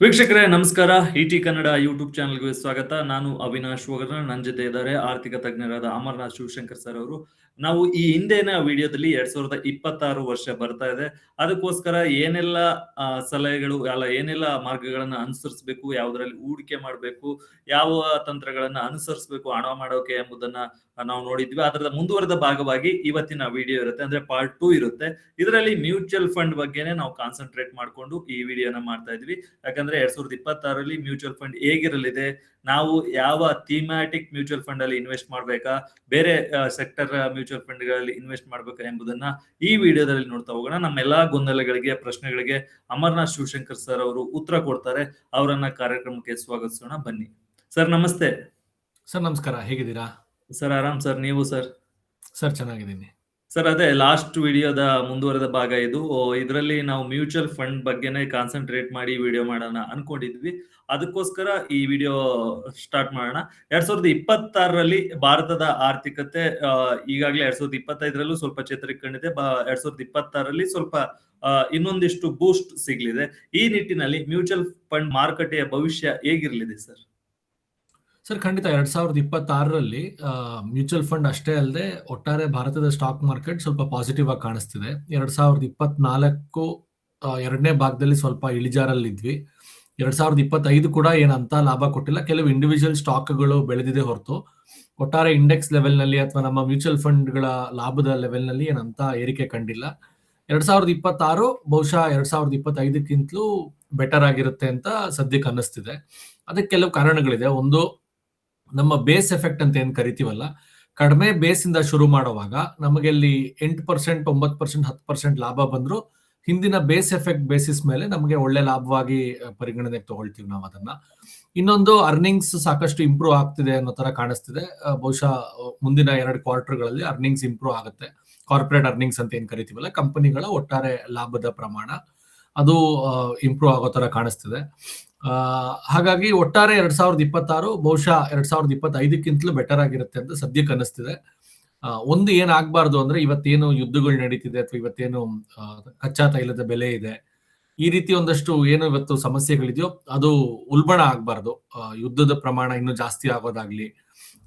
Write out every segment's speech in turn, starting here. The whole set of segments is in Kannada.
ವೀಕ್ಷಕರೇ, ನಮಸ್ಕಾರ. ಇಟಿ ಕನ್ನಡ ಯೂಟ್ಯೂಬ್ ಚಾನಲ್ಗೆ ಸ್ವಾಗತ. ನಾನು ಅವಿನಾಶ್ ಹೋಗರ ನನ್ನ ಜೊತೆ ಇದ್ದಾರೆ ಆರ್ಥಿಕ ತಜ್ಞರಾದ ಅಮರ್ನಾಥ್ ಶಿವಶಂಕರ್ ಸರ್ ಅವರು. ನಾವು ಈ ಹಿಂದಿನ ವಿಡಿಯೋದಲ್ಲಿ ಎರಡ್ ಸಾವಿರದ ಇಪ್ಪತ್ತಾರು ವರ್ಷ ಬರ್ತಾ ಇದೆ. ಅದಕ್ಕೋಸ್ಕರ ಏನೆಲ್ಲ ಸಲಹೆಗಳು, ಅಲ್ಲ, ಏನೆಲ್ಲ ಮಾರ್ಗಗಳನ್ನ ಅನುಸರಿಸಬೇಕು, ಯಾವುದರಲ್ಲಿ ಹೂಡಿಕೆ ಮಾಡಬೇಕು, ಯಾವ ತಂತ್ರಗಳನ್ನ ಅನುಸರಿಸಬೇಕು, ಹಣ ಮಾಡೋಕೆ ಎಂಬುದನ್ನ ನಾವು ನೋಡಿದ್ವಿ. ಅದರ ಮುಂದುವರೆದ ಭಾಗವಾಗಿ ಇವತ್ತಿನ ವಿಡಿಯೋ ಇರುತ್ತೆ. ಅಂದ್ರೆ ಪಾರ್ಟ್ ಟೂ ಇರುತ್ತೆ. ಇದರಲ್ಲಿ ಮ್ಯೂಚುವಲ್ ಫಂಡ್ ಬಗ್ಗೆನೇ ನಾವು ಕಾನ್ಸಂಟ್ರೇಟ್ ಮಾಡ್ಕೊಂಡು ಈ ವಿಡಿಯೋನ ಮಾಡ್ತಾ ಇದ್ವಿ. ಯಾಕಂದ್ರೆ ಎರಡ್ ಸಾವಿರದ ಇಪ್ಪತ್ತಾರಲ್ಲಿ ಮ್ಯೂಚುವಲ್ ಫಂಡ್ ಹೇಗಿರಲಿದೆ ನಾವು ಯಾವ ಥೀಮ್ಯಾಟಿಕ್ ಮ್ಯೂಚುವಲ್ ಫಂಡ್ ಅಲ್ಲಿ ಇನ್ವೆಸ್ಟ್ ಮಾಡ್ಬೇಕಾ ಬೇರೆ ಸೆಕ್ಟರ್ ಮ್ಯೂಚುವಲ್ ಫಂಡ್ಗಳಲ್ಲಿ ಇನ್ವೆಸ್ಟ್ ಮಾಡ್ಬೇಕಾ ಎಂಬುದನ್ನ ಈ ವಿಡಿಯೋದಲ್ಲಿ ನೋಡ್ತಾ ಹೋಗೋಣ. ನಮ್ಮ ಎಲ್ಲಾ ಗೊಂದಲಗಳಿಗೆ ಪ್ರಶ್ನೆಗಳಿಗೆ ಅಮರ್ನಾಥ್ ಶಿವಶಂಕರ್ ಸರ್ ಅವರು ಉತ್ತರ ಕೊಡ್ತಾರೆ. ಅವರನ್ನ ಕಾರ್ಯಕ್ರಮಕ್ಕೆ ಸ್ವಾಗತಿಸೋಣ. ಬನ್ನಿ. ಸರ್ ನಮಸ್ತೆ. ಸರ್ ನಮಸ್ಕಾರ. ಹೇಗಿದ್ದೀರಾ? ಸರ್ ಆರಾಮ್ ಸರ್ ನೀವು ಸರ್ ಸರ್ ಚೆನ್ನಾಗಿದ್ದೀನಿ. ಸರ್ ಅದೇ ಲಾಸ್ಟ್ ವಿಡಿಯೋದ ಮುಂದುವರೆದ ಭಾಗ ಇದು. ಇದರಲ್ಲಿ ನಾವು ಮ್ಯೂಚುವಲ್ ಫಂಡ್ ಬಗ್ಗೆನೇ ಕಾನ್ಸಂಟ್ರೇಟ್ ಮಾಡಿ ವಿಡಿಯೋ ಮಾಡೋಣ ಅನ್ಕೊಂಡಿದ್ವಿ. ಅದಕ್ಕೋಸ್ಕರ ಈ ವಿಡಿಯೋ ಸ್ಟಾರ್ಟ್ ಮಾಡೋಣ. ಎರಡ್ ಸಾವಿರದ ಇಪ್ಪತ್ತಾರರಲ್ಲಿ ಭಾರತದ ಆರ್ಥಿಕತೆ ಈಗಾಗಲೇ ಎರಡ್ ಸಾವಿರದ ಇಪ್ಪತ್ತೈದರಲ್ಲೂ ಸ್ವಲ್ಪ ಚೇತರಿಕೊಂಡಿದೆ. ಕಂಡಿದೆ ಎರಡ್ ಸಾವಿರದ ಇಪ್ಪತ್ತಾರರಲ್ಲಿ ಸ್ವಲ್ಪ ಇನ್ನೊಂದಿಷ್ಟು ಬೂಸ್ಟ್ ಸಿಗ್ಲಿದೆ. ಈ ನಿಟ್ಟಿನಲ್ಲಿ ಮ್ಯೂಚುವಲ್ ಫಂಡ್ ಮಾರುಕಟ್ಟೆಯ ಭವಿಷ್ಯ ಹೇಗಿರ್ಲಿದೆ ಸರ್ ಸರ್, ಖಂಡಿತ ಎರಡ್ ಸಾವಿರದ ಇಪ್ಪತ್ತಾರರಲ್ಲಿ ಮ್ಯೂಚುವಲ್ ಫಂಡ್ ಅಷ್ಟೇ ಅಲ್ಲದೆ ಒಟ್ಟಾರೆ ಭಾರತದ ಸ್ಟಾಕ್ ಮಾರ್ಕೆಟ್ ಸ್ವಲ್ಪ ಪಾಸಿಟಿವ್ ಆಗಿ ಕಾಣಿಸ್ತಿದೆ. ಎರಡ್ ಸಾವಿರದ ಇಪ್ಪತ್ನಾಲ್ಕು ಎರಡನೇ ಭಾಗದಲ್ಲಿ ಸ್ವಲ್ಪ ಇಳಿಜಾರಲ್ಲಿದ್ವಿ. ಎರಡ್ ಸಾವಿರದ ಇಪ್ಪತ್ತೈದು ಕೂಡ ಏನಂತ ಲಾಭ ಕೊಟ್ಟಿಲ್ಲ. ಕೆಲವು ಇಂಡಿವಿಜುವಲ್ ಸ್ಟಾಕ್ಗಳು ಬೆಳೆದಿದೆ ಹೊರತು. ಒಟ್ಟಾರೆ ಇಂಡೆಕ್ಸ್ ಲೆವೆಲ್ನಲ್ಲಿ ಅಥವಾ ನಮ್ಮ ಮ್ಯೂಚುವಲ್ ಫಂಡ್ಗಳ ಲಾಭದ ಲೆವೆಲ್ನಲ್ಲಿ ಏನಂತ ಏರಿಕೆ ಕಂಡಿಲ್ಲ. ಎರಡ್ ಸಾವಿರದ ಇಪ್ಪತ್ತಾರು ಬಹುಶಃ ಎರಡ್ ಸಾವಿರದ ಇಪ್ಪತ್ತೈದಕ್ಕಿಂತಲೂ ಬೆಟರ್ ಆಗಿರುತ್ತೆ ಅಂತ ಸದ್ಯಕ್ಕೆ ಅನ್ನಿಸ್ತಿದೆ. ಅದಕ್ಕೆ ಕೆಲವು ಕಾರಣಗಳಿದೆ. ಒಂದು ನಮ್ಮ ಬೇಸ್ ಎಫೆಕ್ಟ್ ಅಂತ ಏನ್ ಕರಿತೀವಲ್ಲ, ಕಡಿಮೆ ಬೇಸ್ ಇಂದ ಶುರು ಮಾಡುವಾಗ ನಮಗೆ ಅಲ್ಲಿ ಎಂಟು ಪರ್ಸೆಂಟ್ ಒಂಬತ್ತು ಪರ್ಸೆಂಟ್ ಹತ್ತು ಪರ್ಸೆಂಟ್ ಲಾಭ ಬಂದ್ರು ಹಿಂದಿನ ಬೇಸ್ ಎಫೆಕ್ಟ್ ಬೇಸಿಸ್ ಮೇಲೆ ನಮಗೆ ಒಳ್ಳೆ ಲಾಭವಾಗಿ ಪರಿಗಣನೆಗೆ ತಗೊಳ್ತೀವಿ ನಾವು ಅದನ್ನ. ಇನ್ನೊಂದು ಅರ್ನಿಂಗ್ಸ್ ಸಾಕಷ್ಟು ಇಂಪ್ರೂವ್ ಆಗ್ತಿದೆ ಅನ್ನೋ ತರ ಕಾಣಿಸ್ತಿದೆ. ಬಹುಶಃ ಮುಂದಿನ ಎರಡು ಕ್ವಾರ್ಟರ್ಗಳಲ್ಲಿ ಅರ್ನಿಂಗ್ಸ್ ಇಂಪ್ರೂವ್ ಆಗುತ್ತೆ. ಕಾರ್ಪೊರೇಟ್ ಅರ್ನಿಂಗ್ಸ್ ಅಂತ ಏನ್ ಕರಿತೀವಲ್ಲ, ಕಂಪನಿಗಳ ಒಟ್ಟಾರೆ ಲಾಭದ ಪ್ರಮಾಣ ಅದು ಇಂಪ್ರೂವ್ ಆಗೋ ತರ ಕಾಣಿಸ್ತಿದೆ. ಹಾಗಾಗಿ ಒಟ್ಟಾರೆ ಎರಡ್ ಸಾವಿರದ ಇಪ್ಪತ್ತಾರು ಬಹುಶಃ ಎರಡ್ ಸಾವಿರದ ಇಪ್ಪತ್ತೈದಕ್ಕಿಂತಲೂ ಬೆಟರ್ ಆಗಿರುತ್ತೆ ಅಂತ ಸದ್ಯಕ್ಕೆ ಅನಿಸ್ತಿದೆ ಒಂದು ಏನಾಗಬಾರ್ದು ಅಂದ್ರೆ ಇವತ್ತೇನು ಯುದ್ಧಗಳು ನಡೀತಿದೆ ಅಥವಾ ಇವತ್ತೇನು ಕಚ್ಚಾ ತೈಲದ ಬೆಲೆ ಇದೆ, ಈ ರೀತಿ ಒಂದಷ್ಟು ಏನು ಇವತ್ತು ಸಮಸ್ಯೆಗಳಿದೆಯೋ ಅದು ಉಲ್ಬಣ ಆಗಬಾರ್ದು. ಯುದ್ಧದ ಪ್ರಮಾಣ ಇನ್ನೂ ಜಾಸ್ತಿ ಆಗೋದಾಗ್ಲಿ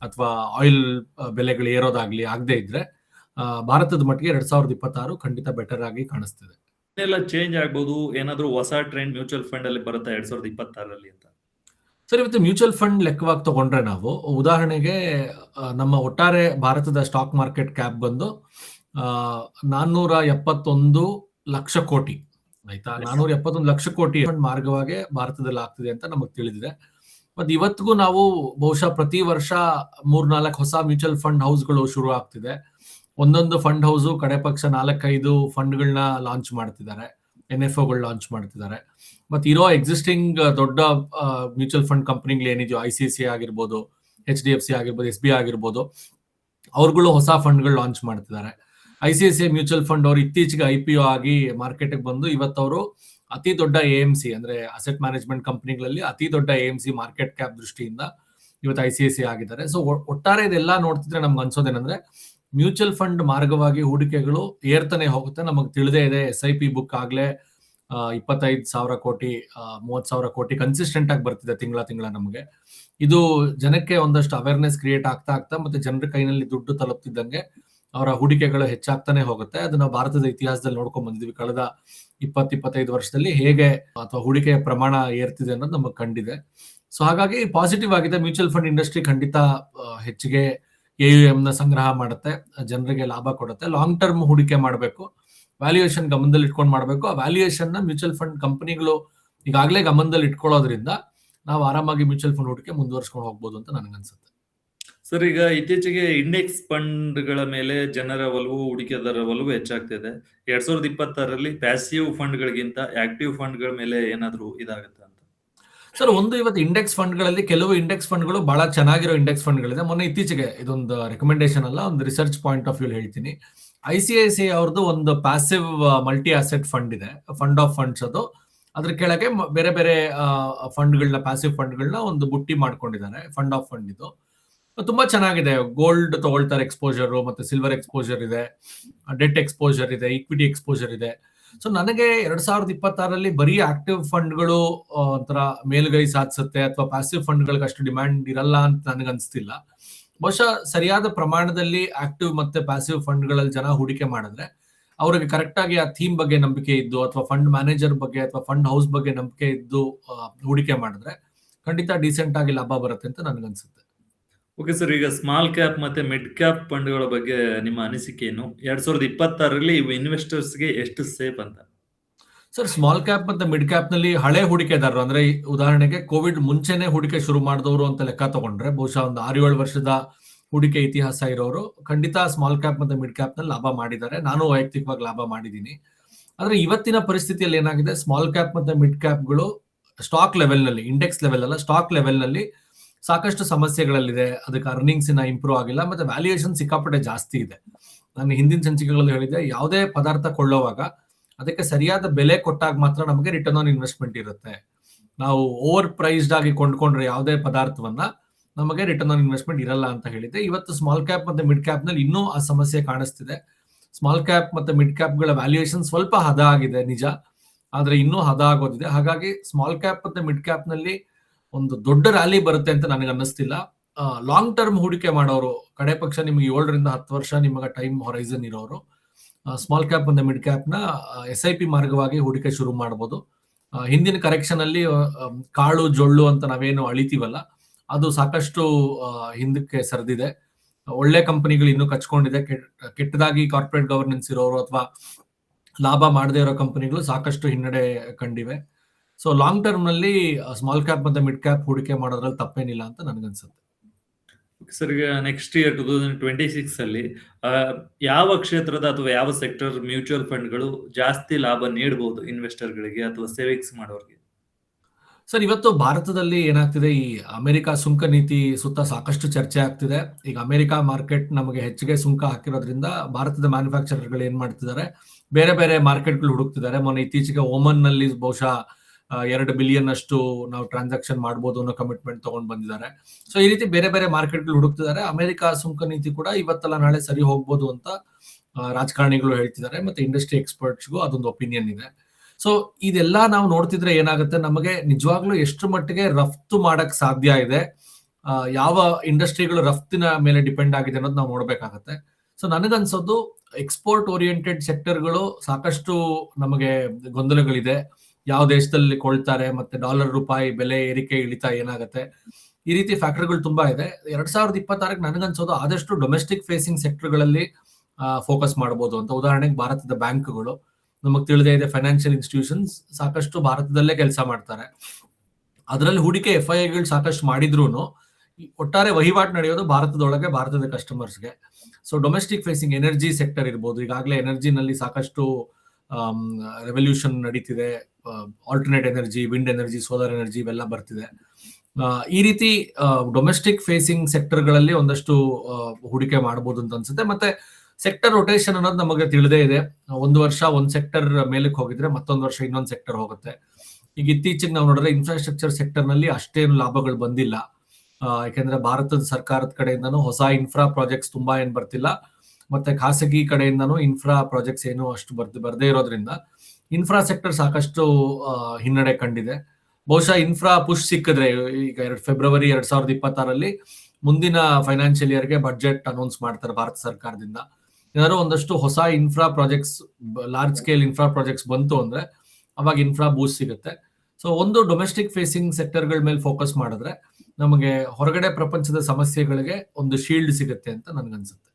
ಅಥವಾ ಆಯಿಲ್ ಬೆಲೆಗಳು ಏರೋದಾಗ್ಲಿ ಆಗದೆ ಇದ್ರೆ ಭಾರತದ ಮಟ್ಟಿಗೆ ಎರಡ್ ಸಾವಿರದ ಇಪ್ಪತ್ತಾರು ಖಂಡಿತ ಬೆಟರ್ ಆಗಿ ಕಾಣಿಸ್ತಿದೆ. ಏನೆಲ್ಲ ಚೇಂಜ್ ಆಗ್ಬೋದು ಏನಾದ್ರೂ ಹೊಸ ಟ್ರೆಂಡ್ ಮ್ಯೂಚುವಲ್ ಫಂಡ್ ಅಲ್ಲಿ ಬರುತ್ತೆ ಎರಡ್ ಸಾವಿರದ ಇಪ್ಪತ್ತಾರರಲ್ಲಿ ಅಂತ? ಸರ್ ಇವತ್ತು ಮ್ಯೂಚುವಲ್ ಫಂಡ್ ಲೆಕ್ಕವಾಗಿ ತಗೊಂಡ್ರೆ ನಾವು ಉದಾಹರಣೆಗೆ ನಮ್ಮ ಒಟ್ಟಾರೆ ಭಾರತದ ಸ್ಟಾಕ್ ಮಾರ್ಕೆಟ್ ಕ್ಯಾಪ್ ಬಂದು ನಾನ್ನೂರ ಎಪ್ಪತ್ತೊಂದು ಲಕ್ಷ ಕೋಟಿ ಆಯ್ತಾ? ನಾನ್ನೂರ ನಾನೂರ ಎಪ್ಪತ್ತೊಂದು ಲಕ್ಷ ಕೋಟಿ ಫಂಡ್ ಮಾರ್ಗವಾಗಿ ಭಾರತದಲ್ಲಿ ಆಗ್ತಿದೆ ಅಂತ ನಮಗೆ ತಿಳಿದಿದೆ. ಮತ್ತೆ ಇವತ್ತಿಗೂ ನಾವು ಬಹುಶಃ ಪ್ರತಿ ವರ್ಷ ಮೂರ್ನಾಲ್ಕು ಹೊಸ ಮ್ಯೂಚುವಲ್ ಫಂಡ್ ಹೌಸ್ಗಳು ಶುರು ಆಗ್ತಿದೆ. ಒಂದೊಂದು ಫಂಡ್ ಹೌಸು ಕಡೆ ಪಕ್ಷ ನಾಲ್ಕೈದು ಫಂಡ್ಗಳನ್ನ ಲಾಂಚ್ ಮಾಡ್ತಿದ್ದಾರೆ ಎನ್ ಎಫ್ ಒಗಳು ಲಾಂಚ್ ಮಾಡ್ತಿದ್ದಾರೆ. ಮತ್ತೆ ಇರೋ ಎಕ್ಸಿಸ್ಟಿಂಗ್ ದೊಡ್ಡ ಮ್ಯೂಚುವಲ್ ಫಂಡ್ ಕಂಪ್ನಿಗಳು ಏನಿದೆಯೋ ಐ ಸಿ ಸಿ ಆಗಿರ್ಬೋದು ಎಚ್ ಡಿ ಎಫ್ ಸಿ ಆಗಿರ್ಬೋದು ಎಸ್ ಬಿ ಆಗಿರ್ಬೋದು, ಅವ್ರುಗಳು ಹೊಸ ಫಂಡ್ಗಳು ಲಾಂಚ್ ಮಾಡ್ತಿದ್ದಾರೆ. I C C mutual fund ಅವರು ಇತ್ತೀಚೆಗೆ ಐ ಪಿ ಒ ಆಗಿ ಮಾರ್ಕೆಟ್ಗೆ ಬಂದು ಇವತ್ತವರು ಅತಿ ದೊಡ್ಡ ಎ ಎಂ ಸಿ ಅಂದ್ರೆ ಅಸೆಟ್ ಮ್ಯಾನೇಜ್ಮೆಂಟ್ ಕಂಪ್ನಿಗಳಲ್ಲಿ ಅತಿ ದೊಡ್ಡ A M C market cap ದೃಷ್ಟಿಯಿಂದ ಇವತ್ತು ಐ ಸಿ ಐ ಸಿ ಆಗಿದ್ದಾರೆ. ಸೊ ಒಟ್ಟಾರೆ ಇದೆಲ್ಲ ನೋಡ್ತಿದ್ರೆ ನಮ್ಗೆ ಅನ್ಸೋದೇನಂದ್ರೆ ಮ್ಯೂಚುವಲ್ ಫಂಡ್ ಮಾರ್ಗವಾಗಿ ಹೂಡಿಕೆಗಳು ಏರ್ತಾನೆ ಹೋಗುತ್ತೆ. ನಮಗೆ ತಿಳಿದೇ ಇದೆ ಎಸ್ ಐ ಪಿ ಬುಕ್ ಆಗ್ಲೇ ಇಪ್ಪತ್ತೈದು ಸಾವಿರ ಕೋಟಿ ಮೂವತ್ ಸಾವಿರ ಕೋಟಿ ಕನ್ಸಿಸ್ಟೆಂಟ್ ಆಗಿ ಬರ್ತಿದೆ ತಿಂಗಳ ತಿಂಗಳ ನಮಗೆ. ಇದು ಜನಕ್ಕೆ ಒಂದಷ್ಟು ಅವೇರ್ನೆಸ್ ಕ್ರಿಯೇಟ್ ಆಗ್ತಾ ಆಗ್ತಾ ಮತ್ತೆ ಜನರ ಕೈನಲ್ಲಿ ದುಡ್ಡು ತಲುಪ್ತಿದ್ದಂಗೆ ಅವರ ಹೂಡಿಕೆಗಳು ಹೆಚ್ಚಾಗ್ತಾನೆ ಹೋಗುತ್ತೆ. ಅದು ನಾವು ಭಾರತದ ಇತಿಹಾಸದಲ್ಲಿ ನೋಡ್ಕೊಂಡ್ ಬಂದಿದ್ವಿ. ಕಳೆದ ಇಪ್ಪತ್ ಇಪ್ಪತ್ತೈದು ವರ್ಷದಲ್ಲಿ ಹೇಗೆ ಅಥವಾ ಹೂಡಿಕೆಯ ಪ್ರಮಾಣ ಏರ್ತಿದೆ ಅನ್ನೋದು ನಮಗೆ ಕಂಡಿದೆ. ಸೊ ಹಾಗಾಗಿ ಪಾಸಿಟಿವ್ ಆಗಿದೆ. ಮ್ಯೂಚುವಲ್ ಫಂಡ್ ಇಂಡಸ್ಟ್ರಿ ಖಂಡಿತ ಹೆಚ್ಚಿಗೆ ಎ ಯು ಎಂ ನ ಸಂಗ್ರಹ ಮಾಡುತ್ತೆ, ಜನರಿಗೆ ಲಾಭ ಕೊಡುತ್ತೆ. ಲಾಂಗ್ ಟರ್ಮ್ ಹೂಡಿಕೆ ಮಾಡಬೇಕು. ವ್ಯಾಲ್ಯೂಯೇಷನ್ ಗಮನದಲ್ಲಿ ಇಟ್ಕೊಂಡು ಮಾಡಬೇಕು. ಆ ವ್ಯಾಲ್ಯೂಯೇಷನ್ನ ಮ್ಯೂಚುವಲ್ ಫಂಡ್ ಕಂಪನಿಗಳು ಈಗಾಗಲೇ ಗಮನದಲ್ಲಿ ಇಟ್ಕೊಳ್ಳೋದ್ರಿಂದ ನಾವು ಆರಾಮಾಗಿ ಮ್ಯೂಚುವಲ್ ಫಂಡ್ ಹೂಡಿಕೆ ಮುಂದುವರ್ಸ್ಕೊಂಡು ಹೋಗ್ಬೋದು ಅಂತ ನನಗನ್ಸುತ್ತೆ ಸರ್, ಈಗ ಇತ್ತೀಚೆಗೆ ಇಂಡೆಕ್ಸ್ ಫಂಡ್ಗಳ ಮೇಲೆ ಜನರ ಒಲವು, ಹೂಡಿಕೆದಾರರ ಒಲವು ಹೆಚ್ಚಾಗ್ತಿದೆ. ಎರಡ್ ಸಾವಿರದ ಇಪ್ಪತ್ತಾರರಲ್ಲಿ ಪ್ಯಾಸಿವ್ ಫಂಡ್ಗಳಿಗಿಂತ ಆಕ್ಟಿವ್ ಫಂಡ್ಗಳ ಮೇಲೆ ಏನಾದ್ರೂ ಇದಾಗುತ್ತೆ? ಸರ್, ಒಂದು ಇವತ್ತು ಇಂಡೆಕ್ಸ್ ಫಂಡ್ಗಳಲ್ಲಿ ಕೆಲವು ಇಂಡೆಕ್ಸ್ ಫಂಡ್ಗಳು ಬಹಳ ಚೆನ್ನಾಗಿರೋ ಇಂಡೆಕ್ಸ್ ಫಂಡ್ಗಳಿದೆ ಮೊನ್ನೆ ಇತ್ತೀಚೆಗೆ ಇದೊಂದು ರೆಕಮೆಂಡೇಶನ್ ಅಲ್ಲ, ಒಂದು ರಿಸರ್ಚ್ ಪಾಯಿಂಟ್ ಆಫ್ ವ್ಯೂ ಹೇಳ್ತೀನಿ. ಐ ಸಿ ಐ ಸಿ ಅವ್ರದ್ದು ಒಂದು ಪ್ಯಾಸಿವ್ ಮಲ್ಟಿ ಆಸೆಟ್ ಫಂಡ್ ಇದೆ. ಫಂಡ್ ಆಫ್ ಫಂಡ್ಸ್ ಅದು. ಅದ್ರ ಕೆಳಗೆ ಬೇರೆ ಬೇರೆ ಫಂಡ್ಗಳನ್ನ ಪ್ಯಾಸಿವ್ ಫಂಡ್ಗಳನ್ನ ಒಂದು ಬುಟ್ಟಿ ಮಾಡ್ಕೊಂಡಿದ್ದಾರೆ. ಫಂಡ್ ಆಫ್ ಫಂಡ್ ಇದು. ತುಂಬಾ ಚೆನ್ನಾಗಿದೆ. ಗೋಲ್ಡ್ ತಗೊಳ್ತಾರೆ ಎಕ್ಸ್ಪೋಜರ್ ಮತ್ತೆ ಸಿಲ್ವರ್ ಎಕ್ಸ್ಪೋಜರ್ ಇದೆ. ಡೆಟ್ ಎಕ್ಸ್ಪೋಜರ್ ಇದೆ ಇಕ್ವಿಟಿ ಎಕ್ಸ್ಪೋಜರ್ ಇದೆ. ಸೊ ನನಗೆ ಎರಡ್ ಸಾವಿರದ ಇಪ್ಪತ್ತಾರಲ್ಲಿ ಬರೀ ಆಕ್ಟಿವ್ ಫಂಡ್ಗಳು ಒಂಥರ ಮೇಲುಗೈ ಸಾಧಿಸುತ್ತೆ ಅಥವಾ ಪ್ಯಾಸಿವ್ ಫಂಡ್ಗಳಿಗೆ ಅಷ್ಟು ಡಿಮ್ಯಾಂಡ್ ಇರಲ್ಲ ಅಂತ ನನಗೆ ಅನ್ಸ್ತಿಲ್ಲ ಬಹುಶಃ ಸರಿಯಾದ ಪ್ರಮಾಣದಲ್ಲಿ ಆಕ್ಟಿವ್ ಮತ್ತೆ ಪ್ಯಾಸಿವ್ ಫಂಡ್ಗಳಲ್ಲಿ ಜನ ಹೂಡಿಕೆ ಮಾಡಿದ್ರೆ, ಅವ್ರಿಗೆ ಕರೆಕ್ಟ್ ಆಗಿ ಆ ಥೀಮ್ ಬಗ್ಗೆ ನಂಬಿಕೆ ಇದ್ದು ಅಥವಾ ಫಂಡ್ ಮ್ಯಾನೇಜರ್ ಬಗ್ಗೆ ಅಥವಾ ಫಂಡ್ ಹೌಸ್ ಬಗ್ಗೆ ನಂಬಿಕೆ ಇದ್ದು ಹೂಡಿಕೆ ಮಾಡಿದ್ರೆ ಖಂಡಿತ ಡೀಸೆಂಟ್ ಆಗಿ ಲಾಭ ಬರುತ್ತೆ ಅಂತ ನನ್ಗನ್ಸುತ್ತೆ. ಓಕೆ ಸರ್ ಈಗ ಸ್ಮಾಲ್ ಕ್ಯಾಪ್ ಮತ್ತೆ ಮಿಡ್ ಕ್ಯಾಪ್ ಫಂಡ್ಗಳ ಬಗ್ಗೆ ನಿಮ್ಮ ಅನಿಸಿಕೆ ಏನು? ಎರಡ್ ಸಾವಿರದ ಇಪ್ಪತ್ತಾರರಲ್ಲಿ ಇನ್ವೆಸ್ಟರ್ಸ್ಗೆ ಎಷ್ಟು ಸೇಫ್ ಅಂತ? ಸರ್ ಸ್ಮಾಲ್ ಕ್ಯಾಪ್ ಮತ್ತೆ ಮಿಡ್ ಕ್ಯಾಪ್ನಲ್ಲಿ ಹಳೆ ಹೂಡಿಕೆದಾರರು, ಅಂದ್ರೆ ಉದಾಹರಣೆಗೆ ಕೋವಿಡ್ ಮುಂಚೆನೆ ಹೂಡಿಕೆ ಶುರು ಮಾಡಿದವರು ಅಂತ ಲೆಕ್ಕ ತಗೊಂಡ್ರೆ, ಬಹುಶಃ ಒಂದು ಆರು ಏಳು ವರ್ಷದ ಹೂಡಿಕೆ ಇತಿಹಾಸ ಇರೋರು ಖಂಡಿತ ಸ್ಮಾಲ್ ಕ್ಯಾಪ್ ಮತ್ತೆ ಮಿಡ್ ಕ್ಯಾಪ್ನಲ್ಲಿ ಲಾಭ ಮಾಡಿದ್ದಾರೆ. ನಾನು ವೈಯಕ್ತಿಕವಾಗಿ ಲಾಭ ಮಾಡಿದ್ದೀನಿ. ಆದ್ರೆ ಇವತ್ತಿನ ಪರಿಸ್ಥಿತಿಯಲ್ಲಿ ಏನಾಗಿದೆ? ಸ್ಮಾಲ್ ಕ್ಯಾಪ್ ಮತ್ತೆ ಮಿಡ್ ಕ್ಯಾಪ್ಗಳು ಸ್ಟಾಕ್ ಲೆವೆಲ್ನಲ್ಲಿ ಇಂಡೆಕ್ಸ್ ಲೆವೆಲ್ ಅಲ್ಲ ಸ್ಟಾಕ್ ಲೆವೆಲ್ನಲ್ಲಿ ಸಾಕಷ್ಟು ಸಮಸ್ಯೆಗಳಲ್ಲಿದೆ. ಅದಕ್ಕೆ ಅರ್ನಿಂಗ್ಸ್ ಇನ್ನ ಇಂಪ್ರೂವ್ ಆಗಿಲ್ಲ. ಮತ್ತೆ ವ್ಯಾಲ್ಯೂಯೇಷನ್ ಸಿಕ್ಕಾಪಟ್ಟೆ ಜಾಸ್ತಿ ಇದೆ. ನಾನು ಹಿಂದಿನ ಸಂಚಿಕೆಗಳಲ್ಲಿ ಹೇಳಿದೆ ಯಾವುದೇ ಪದಾರ್ಥ ಕೊಳ್ಳೋವಾಗ ಅದಕ್ಕೆ ಸರಿಯಾದ ಬೆಲೆ ಕೊಟ್ಟಾಗ ಮಾತ್ರ ನಮಗೆ ರಿಟರ್ನ್ ಆನ್ ಇನ್ವೆಸ್ಟ್ಮೆಂಟ್ ಇರುತ್ತೆ. ನಾವು ಓವರ್ ಪ್ರೈಸ್ಡ್ ಆಗಿ ಕೊಂಡ್ಕೊಂಡ್ರೆ ಯಾವುದೇ ಪದಾರ್ಥವನ್ನ ನಮಗೆ ರಿಟರ್ನ್ ಆನ್ ಇನ್ವೆಸ್ಟ್ಮೆಂಟ್ ಇರಲ್ಲ ಅಂತ ಹೇಳಿದೆ ಇವತ್ತು ಸ್ಮಾಲ್ ಕ್ಯಾಪ್ ಮತ್ತೆ ಮಿಡ್ ಕ್ಯಾಪ್ನಲ್ಲಿ ಇನ್ನೂ ಆ ಸಮಸ್ಯೆ ಕಾಣಿಸ್ತಿದೆ. ಸ್ಮಾಲ್ ಕ್ಯಾಪ್ ಮತ್ತೆ ಮಿಡ್ ಕ್ಯಾಪ್ಗಳ ವ್ಯಾಲ್ಯೂಯೇಷನ್ ಸ್ವಲ್ಪ ಹದ ಆಗಿದೆ ನಿಜ. ಆದ್ರೆ ಇನ್ನೂ ಹದ ಆಗೋದಿದೆ. ಹಾಗಾಗಿ ಸ್ಮಾಲ್ ಕ್ಯಾಪ್ ಮತ್ತೆ ಮಿಡ್ ಕ್ಯಾಪ್ನಲ್ಲಿ ಒಂದು ದೊಡ್ಡ ರ್ಯಾಲಿ ಬರುತ್ತೆ ಅಂತ ನನಗೆ ಅನ್ನಿಸ್ತಿಲ್ಲ. ಲಾಂಗ್ ಟರ್ಮ್ ಹೂಡಿಕೆ ಮಾಡೋರು, ಕಡೆ ಪಕ್ಷ ನಿಮ್ಗೆ ಏಳರಿಂದ ಹತ್ತು ವರ್ಷ ನಿಮಗೆ ಟೈಮ್ ಹೊರೈಸನ್ ಇರೋರು ಸ್ಮಾಲ್ ಕ್ಯಾಪ್ ಮತ್ತೆ ಮಿಡ್ ಕ್ಯಾಪ್ನ ಎಸ್ ಐ ಪಿ ಮಾರ್ಗವಾಗಿ ಹೂಡಿಕೆ ಶುರು ಮಾಡಬಹುದು ಹಿಂದಿನ ಕರೆಕ್ಷನ್ ಅಲ್ಲಿ ಕಾಳು, ಜೊಳ್ಳು ಅಂತ ನಾವೇನು ಅಳಿತೀವಲ್ಲ, ಅದು ಸಾಕಷ್ಟು ಹಿಂದಕ್ಕೆ ಸರಿದಿದೆ. ಒಳ್ಳೆ ಕಂಪನಿಗಳು ಇನ್ನೂ ಕಚ್ಕೊಂಡಿದೆ. ಕೆಟ್- ಕೆಟ್ಟದಾಗಿ ಕಾರ್ಪೊರೇಟ್ ಗವರ್ನೆನ್ಸ್ ಇರೋರು ಅಥವಾ ಲಾಭ ಮಾಡದೇ ಇರೋ ಕಂಪನಿಗಳು ಸಾಕಷ್ಟು ಹಿನ್ನಡೆ ಕಂಡಿವೆ. ಸೊ ಲಾಂಗ್ ಟರ್ಮ್ನಲ್ಲಿ ಸ್ಮಾಲ್ ಕ್ಯಾಪ್ ಮತ್ತೆ ಮಿಡ್ ಕ್ಯಾಪ್ ಹೂಡಿಕೆ ಮಾಡೋದ್ರಲ್ಲಿ ತಪ್ಪೇನಿಲ್ಲ ಅಂತ ನನಗನ್ಸುತ್ತೆ. ಸರ್ ಈಗ next year two thousand twenty six ಅಲ್ಲಿ ಯಾವ ಕ್ಷೇತ್ರದ ಅಥವಾ ಯಾವ ಸೆಕ್ಟರ್ ಮ್ಯೂಚುವಲ್ ಫಂಡ್ಗಳು ಜಾಸ್ತಿ ಲಾಭ ನೀಡಬಹುದು ಇನ್ವೆಸ್ಟರ್ಗಳಿಗೆ ಅಥವಾ ಸೇವಿಂಗ್ಸ್ ಮಾಡೋರಿಗೆ? ಸರ್ ಇವತ್ತು ಭಾರತದಲ್ಲಿ ಏನಾಗ್ತಿದೆ ಈ ಅಮೆರಿಕ ಸುಂಕ ನೀತಿ ಸುತ್ತ ಸಾಕಷ್ಟು ಚರ್ಚೆ ಆಗ್ತಿದೆ. ಈಗ ಅಮೆರಿಕ ಮಾರ್ಕೆಟ್ ನಮಗೆ ಹೆಚ್ಚಿಗೆ ಸುಂಕ ಹಾಕಿರೋದ್ರಿಂದ ಭಾರತದ ಮ್ಯಾನುಫ್ಯಾಕ್ಚರರ್ಗಳು ಏನ್ ಮಾಡ್ತಿದ್ದಾರೆ ಬೇರೆ ಬೇರೆ ಮಾರ್ಕೆಟ್ಗಳು ಹುಡುಕ್ತಿದ್ದಾರೆ. ಮೊನ್ನೆ ಇತ್ತೀಚೆಗೆ ಓಮನ್ನಲ್ಲಿ ಬಹುಶಃ ಎರಡು ಬಿಲಿಯನ್ ಅಷ್ಟು ನಾವು ಟ್ರಾನ್ಸಾಕ್ಷನ್ ಮಾಡ್ಬೋದು ಅನ್ನೋ ಕಮಿಟ್ಮೆಂಟ್ ತಗೊಂಡ್ ಬಂದಿದ್ದಾರೆ. ಸೊ ಈ ರೀತಿ ಬೇರೆ ಬೇರೆ ಮಾರ್ಕೆಟ್ಗಳು ಹುಡುಕ್ತಿದ್ದಾರೆ. ಅಮೆರಿಕ ಸುಂಕ ನೀತಿ ಕೂಡ ಇವತ್ತಲ್ಲ ನಾಳೆ ಸರಿ ಹೋಗ್ಬೋದು ಅಂತ ರಾಜಕಾರಣಿಗಳು ಹೇಳ್ತಿದ್ದಾರೆ. ಮತ್ತೆ ಇಂಡಸ್ಟ್ರಿ ಎಕ್ಸ್ಪರ್ಟ್ಸ್ಗೂ ಅದೊಂದು ಒಪಿನಿಯನ್ ಇದೆ. ಸೊ ಇದೆಲ್ಲ ನಾವು ನೋಡ್ತಿದ್ರೆ ಏನಾಗುತ್ತೆ? ನಮಗೆ ನಿಜವಾಗ್ಲೂ ಎಷ್ಟು ಮಟ್ಟಿಗೆ ರಫ್ತು ಮಾಡಕ್ ಸಾಧ್ಯ ಇದೆ? ಯಾವ ಇಂಡಸ್ಟ್ರಿಗಳು ರಫ್ತಿನ ಮೇಲೆ ಡಿಪೆಂಡ್ ಆಗಿದೆ ಅನ್ನೋದು ನಾವು ನೋಡ್ಬೇಕಾಗತ್ತೆ. ಸೊ ನನಗನ್ಸೋದು ಎಕ್ಸ್ಪೋರ್ಟ್ ಓರಿಯೆಂಟೆಡ್ ಸೆಕ್ಟರ್ಗಳು ಸಾಕಷ್ಟು ನಮಗೆ ಗೊಂದಲಗಳಿದೆ. ಯಾವ ದೇಶದಲ್ಲಿ ಕೊಳ್ತಾರೆ ಮತ್ತೆ ಡಾಲರ್ ರೂಪಾಯಿ ಬೆಲೆ ಏರಿಕೆ ಇಳಿತ ಏನಾಗುತ್ತೆ? ಈ ರೀತಿ ಫ್ಯಾಕ್ಟರ್ಗಳು ತುಂಬಾ ಇದೆ. ಎರಡ್ ಸಾವಿರದ ಇಪ್ಪತ್ತಾರಕ್ಕೆ ನನಗನ್ಸೋದು ಆದಷ್ಟು ಡೊಮೆಸ್ಟಿಕ್ ಫೇಸಿಂಗ್ ಸೆಕ್ಟರ್ಗಳಲ್ಲಿ ಫೋಕಸ್ ಮಾಡಬಹುದು ಅಂತ. ಉದಾಹರಣೆಗೆ ಭಾರತದ ಬ್ಯಾಂಕ್ಗಳು. ನಮಗೆ ತಿಳಿದೇ ಇದೆ ಫೈನಾನ್ಷಿಯಲ್ ಇನ್ಸ್ಟಿಟ್ಯೂಷನ್ಸ್ ಸಾಕಷ್ಟು ಭಾರತದಲ್ಲೇ ಕೆಲಸ ಮಾಡ್ತಾರೆ. ಅದರಲ್ಲಿ ಹೂಡಿಕೆ ಎಫ್ ಐ ಐಗಳು ಸಾಕಷ್ಟು ಮಾಡಿದ್ರು ಒಟ್ಟಾರೆ ವಹಿವಾಟು ನಡೆಯೋದು ಭಾರತದೊಳಗೆ ಭಾರತದ ಕಸ್ಟಮರ್ಸ್ಗೆ so domestic facing energy sector ಇರ್ಬೋದು. ಈಗಾಗಲೇ ಎನರ್ಜಿನಲ್ಲಿ ಸಾಕಷ್ಟು ರೆವಲ್ಯೂಷನ್ ನಡೀತಿದೆ alternate energy wind energy solar energy ಇವೆಲ್ಲ ಬರ್ತಿದೆ. ಈ ರೀತಿ ಡೊಮೆಸ್ಟಿಕ್ ಫೇಸಿಂಗ್ ಸೆಕ್ಟರ್ಗಳಲ್ಲಿ ಒಂದಷ್ಟು ಹೂಡಿಕೆ ಮಾಡಬಹುದು ಅಂತ ಅನ್ಸುತ್ತೆ. ಮತ್ತೆ ಸೆಕ್ಟರ್ ರೊಟೇಷನ್ ಅನ್ನೋದು ನಮಗೆ ತಿಳಿದೇ ಇದೆ. ಒಂದು ವರ್ಷ ಒಂದು ಸೆಕ್ಟರ್ ಮೇಲಕ್ಕೆ ಹೋಗಿದ್ರೆ ಮತ್ತೊಂದು ವರ್ಷ ಇನ್ನೊಂದು ಸೆಕ್ಟರ್ ಹೋಗುತ್ತೆ. ಈಗ ಇತ್ತೀಚೆಗೆ ನಾವು ನೋಡಿದ್ರೆ ಇನ್ಫ್ರಾಸ್ಟ್ರಕ್ಚರ್ ಸೆಕ್ಟರ್ನಲ್ಲಿ ಅಷ್ಟೇನು ಲಾಭಗಳು ಬಂದಿಲ್ಲ. ಯಾಕೆಂದ್ರೆ ಭಾರತದ ಸರ್ಕಾರದ ಕಡೆಯಿಂದನೂ ಹೊಸ ಇನ್ಫ್ರಾ ಪ್ರಾಜೆಕ್ಟ್ಸ್ ತುಂಬಾ ಏನ್ ಬರ್ತಿಲ್ಲ. ಮತ್ತೆ ಖಾಸಗಿ ಕಡೆಯಿಂದನೂ ಇನ್ಫ್ರಾ ಪ್ರಾಜೆಕ್ಟ್ಸ್ ಏನು ಅಷ್ಟು ಬರ್ದು, ಬರದೇ ಇರೋದ್ರಿಂದ ಇನ್ಫ್ರಾ ಸೆಕ್ಟರ್ ಸಾಕಷ್ಟು ಹಿನ್ನಡೆ ಕಂಡಿದೆ. ಬಹುಶಃ ಇನ್ಫ್ರಾ ಪುಷ್ ಸಿಕ್ಕಿದ್ರೆ, ಈಗ ಎರಡು ಫೆಬ್ರವರಿ ಎರಡ್ ಸಾವಿರದ ಇಪ್ಪತ್ತಾರಲ್ಲಿ ಮುಂದಿನ ಫೈನಾನ್ಷಿಯಲ್ ಇಯರ್ಗೆ ಬಜೆಟ್ ಅನೌನ್ಸ್ ಮಾಡ್ತಾರೆ ಭಾರತ ಸರ್ಕಾರದಿಂದ. ಏನಾದ್ರು ಒಂದಷ್ಟು ಹೊಸ infra projects large scale infra projects ಬಂತು ಅಂದ್ರೆ ಅವಾಗ ಇನ್ಫ್ರಾ ಬೂಸ್ಟ್ ಸಿಗುತ್ತೆ. ಸೊ ಒಂದು ಡೊಮೆಸ್ಟಿಕ್ ಫೇಸಿಂಗ್ ಸೆಕ್ಟರ್ಗಳ ಮೇಲೆ ಫೋಕಸ್ ಮಾಡಿದ್ರೆ ನಮಗೆ ಹೊರಗಡೆ ಪ್ರಪಂಚದ ಸಮಸ್ಯೆಗಳಿಗೆ ಒಂದು ಶೀಲ್ಡ್ ಸಿಗುತ್ತೆ ಅಂತ ನನ್ಗನ್ಸುತ್ತೆ.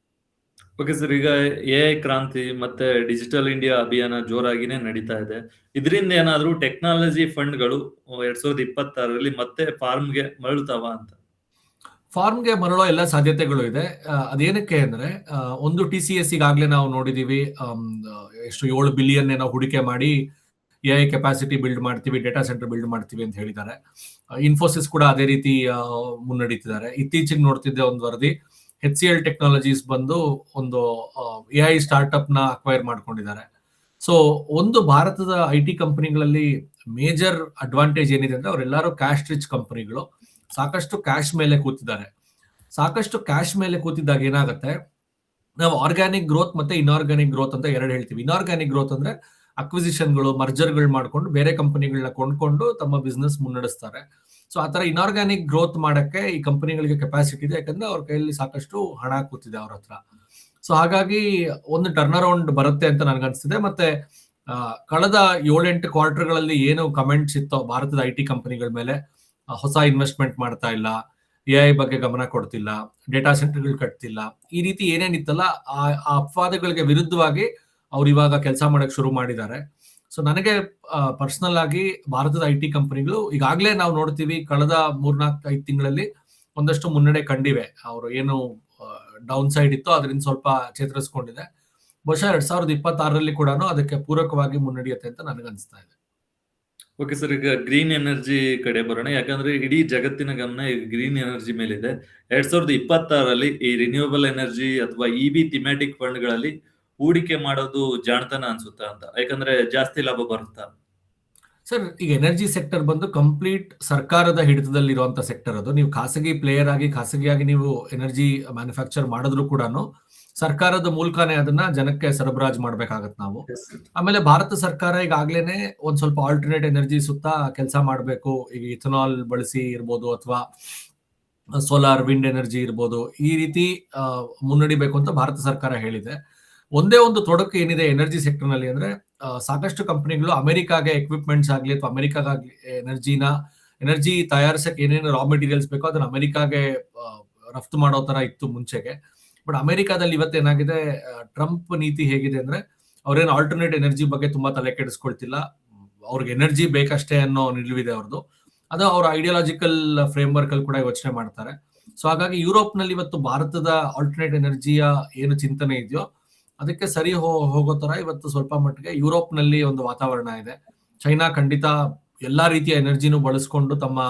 ಓಕೆ ಸರ್, ಈಗ ಎ ಕ್ರಾಂತಿ ಮತ್ತೆ ಡಿಜಿಟಲ್ ಇಂಡಿಯಾ ಅಭಿಯಾನ ಜೋರಾಗಿನೇ ನಡೀತಾ ಇದೆ. ಇದರಿಂದ ಏನಾದರೂ ಟೆಕ್ನಾಲಜಿ ಫಂಡ್ಗಳು ಎರಡ್ ಸಾವಿರದ ಇಪ್ಪತ್ತಾರರಲ್ಲಿ ಮತ್ತೆ ಫಾರ್ಮ್ಗೆ ಮರಳುತ್ತಾವ ಅಂತ? ಫಾರ್ಮ್ಗೆ ಮರಳೋ ಎಲ್ಲ ಸಾಧ್ಯತೆಗಳು ಇದೆ. ಅದೇನಕ್ಕೆ ಅಂದ್ರೆ ಒಂದು ಟಿ ಸಿ ಎಸ್ ಈಗಾಗಲೇ ನಾವು ನೋಡಿದೀವಿ ಎಷ್ಟು ಏಳು ಬಿಲಿಯನ್ ಏನೋ ಹೂಡಿಕೆ ಮಾಡಿ ಎ ಐ ಕೆಪಾಸಿಟಿ ಬಿಲ್ಡ್ ಮಾಡ್ತೀವಿ, ಡೇಟಾ ಸೆಂಟರ್ ಬಿಲ್ಡ್ ಮಾಡ್ತೀವಿ ಅಂತ ಹೇಳಿದ್ದಾರೆ. ಇನ್ಫೋಸಿಸ್ ಕೂಡ ಅದೇ ರೀತಿ ಮುನ್ನಡೀತಿದ್ದಾರೆ. ಇತ್ತೀಚೆಗೆ ನೋಡ್ತಿದ್ದೆ ಒಂದು ವರದಿ ಎಚ್ ಸಿ ಎಲ್ ಟೆಕ್ನಾಲಜೀಸ್ ಬಂದು ಒಂದು ಎ ಐ ಸ್ಟಾರ್ಟ್ಅಪ್ನ ಅಕ್ವೈರ್ ಮಾಡ್ಕೊಂಡಿದ್ದಾರೆ. ಸೊ ಒಂದು ಭಾರತದ ಐ ಟಿ ಕಂಪನಿಗಳಲ್ಲಿ ಮೇಜರ್ ಅಡ್ವಾಂಟೇಜ್ ಏನಿದೆ ಅಂದ್ರೆ ಅವರೆಲ್ಲರೂ ಕ್ಯಾಶ್ ರಿಚ್ ಕಂಪನಿಗಳು. ಸಾಕಷ್ಟು ಕ್ಯಾಶ್ ಮೇಲೆ ಕೂತಿದ್ದಾರೆ. ಸಾಕಷ್ಟು ಕ್ಯಾಶ್ ಮೇಲೆ ಕೂತಿದ್ದಾಗ ಏನಾಗುತ್ತೆ? ನಾವು ಆರ್ಗ್ಯಾನಿಕ್ ಗ್ರೋತ್ ಮತ್ತೆ ಇನ್ಆರ್ಗ್ಯಾನಿಕ್ ಗ್ರೋತ್ ಅಂತ ಎರಡು ಹೇಳ್ತೀವಿ. ಇನ್ಆರ್ಗ್ಯಾನಿಕ್ ಗ್ರೋತ್ ಅಂದ್ರೆ ಅಕ್ವಿಸಿಷನ್ಗಳು, ಮರ್ಜರ್ಗಳು ಮಾಡ್ಕೊಂಡು, ಬೇರೆ ಕಂಪನಿಗಳನ್ನ ಕೊಂಡ್ಕೊಂಡು ತಮ್ಮ ಬಿಸ್ನೆಸ್ ಮುನ್ನಡೆಸ್ತಾರೆ. ಸೊ ಆ ತರ ಇನಾರ್ಗ್ಯಾನಿಕ್ ಗ್ರೋತ್ ಮಾಡಕ್ಕೆ ಈ ಕಂಪನಿಗಳಿಗೆ ಕೆಪಾಸಿಟಿ ಇದೆ. ಯಾಕಂದ್ರೆ ಅವ್ರ ಕೈಯಲ್ಲಿ ಸಾಕಷ್ಟು ಹಣ ಕೂತಿದೆ ಅವ್ರ ಹತ್ರ. ಸೊ ಹಾಗಾಗಿ ಒಂದು ಟರ್ನ್ ಅರೌಂಡ್ ಬರುತ್ತೆ ಅಂತ ನನ್ಗನ್ಸ್ತಿದೆ. ಮತ್ತೆ ಕಳೆದ ಏಳೆಂಟು ಕ್ವಾರ್ಟರ್ಗಳಲ್ಲಿ ಏನು ಕಮೆಂಟ್ಸ್ ಇತ್ತೋ ಭಾರತದ ಐ ಟಿ ಕಂಪನಿಗಳ ಮೇಲೆ ಹೊಸ ಇನ್ವೆಸ್ಟ್ಮೆಂಟ್ ಮಾಡ್ತಾ ಇಲ್ಲ, ಎ ಐ ಬಗ್ಗೆ ಗಮನ ಕೊಡ್ತಿಲ್ಲ ಡೇಟಾ ಸೆಂಟರ್ಗಳು ಕಟ್ತಿಲ್ಲ, ಈ ರೀತಿ ಏನೇನಿತ್ತಲ್ಲ ಆ ಅಪವಾದಗಳಿಗೆ ವಿರುದ್ಧವಾಗಿ ಅವ್ರು ಇವಾಗ ಕೆಲಸ ಮಾಡಕ್ ಶುರು ಮಾಡಿದ್ದಾರೆ. ಸೊ ನನಗೆ ಪರ್ಸನಲ್ ಆಗಿ ಭಾರತದ ಐ ಟಿ ಕಂಪನಿಗಳು ಈಗಾಗಲೇ ನಾವು ನೋಡ್ತೀವಿ ಕಳೆದ ಮೂರ್ನಾಲ್ಕು ಐದು ತಿಂಗಳಲ್ಲಿ ಒಂದಷ್ಟು ಮುನ್ನಡೆ ಕಂಡಿವೆ. ಅವರು ಏನು ಡೌನ್ ಸೈಡ್ ಇತ್ತು ಅದರಿಂದ ಸ್ವಲ್ಪ ಚೇತರಿಸ್ಕೊಂಡಿದೆ. ಬಹುಶಃ ಎರಡ್ ಸಾವಿರದ ಇಪ್ಪತ್ತಾರರಲ್ಲಿ ಕೂಡ ಅದಕ್ಕೆ ಪೂರಕವಾಗಿ ಮುನ್ನಡೆಯುತ್ತೆ ಅಂತ ನನಗನ್ಸ್ತಾ ಇದೆ. ಓಕೆ ಸರ್ ಈಗ ಗ್ರೀನ್ ಎನರ್ಜಿ ಕಡೆ ಬರೋಣ. ಯಾಕಂದ್ರೆ ಇಡೀ ಜಗತ್ತಿನ ಗಮನ ಈಗ ಗ್ರೀನ್ ಎನರ್ಜಿ ಮೇಲಿದೆ. ಎರಡ್ ಸಾವಿರದ ಇಪ್ಪತ್ತಾರರಲ್ಲಿ ಈ ರಿನ್ಯೂವಬಲ್ ಎನರ್ಜಿ ಅಥವಾ ಇ ಬಿ ಥಿಮ್ಯಾಟಿಕ್ ಫಂಡ್ಗಳಲ್ಲಿ ಹೂಡಿಕೆ ಮಾಡೋದು ಜಾಣತನ ಅನ್ಸುತ್ತಾ ಅಂತ? ಯಾಕಂದ್ರೆ ಜಾಸ್ತಿ ಲಾಭ ಬರುತ್ತಾ? ಸರ್ ಈಗ ಎನರ್ಜಿ ಸೆಕ್ಟರ್ ಬಂದು ಕಂಪ್ಲೀಟ್ ಸರ್ಕಾರದ ಹಿಡಿತದಲ್ಲಿರುವಂತ ಸೆಕ್ಟರ್ ಅದು. ನೀವು ಖಾಸಗಿ ಪ್ಲೇಯರ್ ಆಗಿ ಖಾಸಗಿಯಾಗಿ ನೀವು ಎನರ್ಜಿ ಮ್ಯಾನುಫ್ಯಾಕ್ಚರ್ ಮಾಡಿದ್ರು ಕೂಡ ಸರ್ಕಾರದ ಮೂಲಕನೇ ಅದನ್ನ ಜನಕ್ಕೆ ಸರಬರಾಜು ಮಾಡ್ಬೇಕಾಗತ್ತೆ ನಾವು. ಆಮೇಲೆ ಭಾರತ ಸರ್ಕಾರ ಈಗಾಗ್ಲೇನೆ ಒಂದ್ ಸ್ವಲ್ಪ ಆಲ್ಟರ್ನೇಟ್ ಎನರ್ಜಿ ಸುತ್ತ ಕೆಲಸ ಮಾಡಬೇಕು. ಈಗ ಇಥನಾಲ್ ಬಳಸಿ ಇರ್ಬೋದು ಅಥವಾ ಸೋಲಾರ್ ವಿಂಡ್ ಎನರ್ಜಿ ಇರ್ಬೋದು. ಈ ರೀತಿ ಮುನ್ನಡಿಬೇಕು ಅಂತ ಭಾರತ ಸರ್ಕಾರ ಹೇಳಿದೆ. ಒಂದೇ ಒಂದು ತೊಡಕು ಏನಿದೆ ಎನರ್ಜಿ ಸೆಕ್ಟರ್ನಲ್ಲಿ ಅಂದ್ರೆ ಸಾಕಷ್ಟು ಕಂಪನಿಗಳು ಅಮೆರಿಕಾಗೆ ಎಕ್ವಿಪ್ಮೆಂಟ್ಸ್ ಆಗಲಿ ಅಥವಾ ಅಮೆರಿಕಾಗಲಿ ಎನರ್ಜಿನ ಎನರ್ಜಿ ತಯಾರಿಸಕ್ಕೆ ಏನೇನು ರಾ ಮೆಟೀರಿಯಲ್ಸ್ ಬೇಕೋ ಅದನ್ನ ಅಮೆರಿಕಾಗೆ ರಫ್ತು ಮಾಡೋ ತರ ಇತ್ತು ಮುಂಚೆಗೆ. ಬಟ್ ಅಮೆರಿಕಾದಲ್ಲಿ ಇವತ್ತು ಏನಾಗಿದೆ ಟ್ರಂಪ್ ನೀತಿ ಹೇಗಿದೆ ಅಂದ್ರೆ, ಅವ್ರೇನು ಆಲ್ಟರ್ನೇಟ್ ಎನರ್ಜಿ ಬಗ್ಗೆ ತುಂಬಾ ತಲೆ ಕೆಡಿಸ್ಕೊಳ್ತಿಲ್ಲ. ಅವ್ರಿಗೆ ಎನರ್ಜಿ ಬೇಕಷ್ಟೇ ಅನ್ನೋ ನಿಲುವಿದೆ ಅವ್ರದ್ದು ಅದು ಅವ್ರ ಐಡಿಯಾಲಜಿಕಲ್ ಫ್ರೇಮ್ ವರ್ಕ್ ಅಲ್ಲಿ ಕೂಡ ಯೋಚನೆ ಮಾಡ್ತಾರೆ. ಸೊ ಹಾಗಾಗಿ ಯುರೋಪ್ನಲ್ಲಿ ಇವತ್ತು ಭಾರತದ ಆಲ್ಟರ್ನೇಟ್ ಎನರ್ಜಿಯ ಏನು ಚಿಂತನೆ ಇದೆಯೋ ಅದಕ್ಕೆ ಸರಿ ಹೋಗೋ ತರ ಇವತ್ತು ಸ್ವಲ್ಪ ಮಟ್ಟಿಗೆ ಯುರೋಪ್ನಲ್ಲಿ ಒಂದು ವಾತಾವರಣ ಇದೆ. ಚೈನಾ ಖಂಡಿತ ಎಲ್ಲಾ ರೀತಿಯ ಎನರ್ಜಿನೂ ಬಳಸ್ಕೊಂಡು ತಮ್ಮ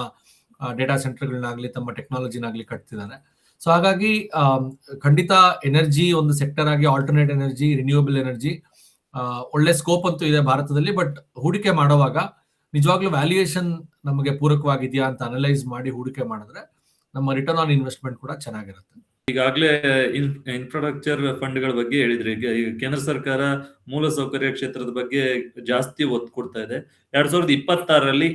ಡೇಟಾ ಸೆಂಟರ್ಗಳನ್ನಾಗ್ಲಿ, ತಮ್ಮ ಟೆಕ್ನಾಲಜಿನಾಗ್ಲಿ ಕಟ್ತಿದ್ದಾರೆ. ಸೊ ಹಾಗಾಗಿ ಖಂಡಿತ ಎನರ್ಜಿ ಒಂದು ಸೆಕ್ಟರ್ ಆಗಿ ಆಲ್ಟರ್ನೇಟ್ ಎನರ್ಜಿ, ರಿನ್ಯೂಯಬಲ್ ಎನರ್ಜಿ ಒಳ್ಳೆ ಸ್ಕೋಪ್ ಅಂತೂ ಇದೆ ಭಾರತದಲ್ಲಿ, ಬಟ್ ಹೂಡಿಕೆ ಮಾಡುವಾಗ ನಿಜವಾಗ್ಲೂ ವ್ಯಾಲ್ಯೂಯೇಷನ್ ನಮಗೆ ಪೂರಕವಾಗಿದೆಯಾ ಅಂತ ಅನಲೈಸ್ ಮಾಡಿ ಹೂಡಿಕೆ ಮಾಡಿದ್ರೆ ನಮ್ಮ ರಿಟರ್ನ್ ಆನ್ ಇನ್ವೆಸ್ಟ್ಮೆಂಟ್ ಕೂಡ ಚೆನ್ನಾಗಿರುತ್ತೆ. ಈಗಾಗಲೇ ಇನ್ ಇನ್ಫ್ರಾಸ್ಟ್ರಕ್ಚರ್ ಫಂಡ್ಗಳ ಬಗ್ಗೆ ಹೇಳಿದ್ರೆ. ಈಗ ಕೇಂದ್ರ ಸರ್ಕಾರ ಮೂಲಸೌಕರ್ಯ ಕ್ಷೇತ್ರದ ಬಗ್ಗೆ ಜಾಸ್ತಿ ಒತ್ತು ಕೊಡ್ತಾ ಇದೆ. ಎರಡ್ ಸಾವಿರದ ಇಪ್ಪತ್ತಾರರಲ್ಲಿ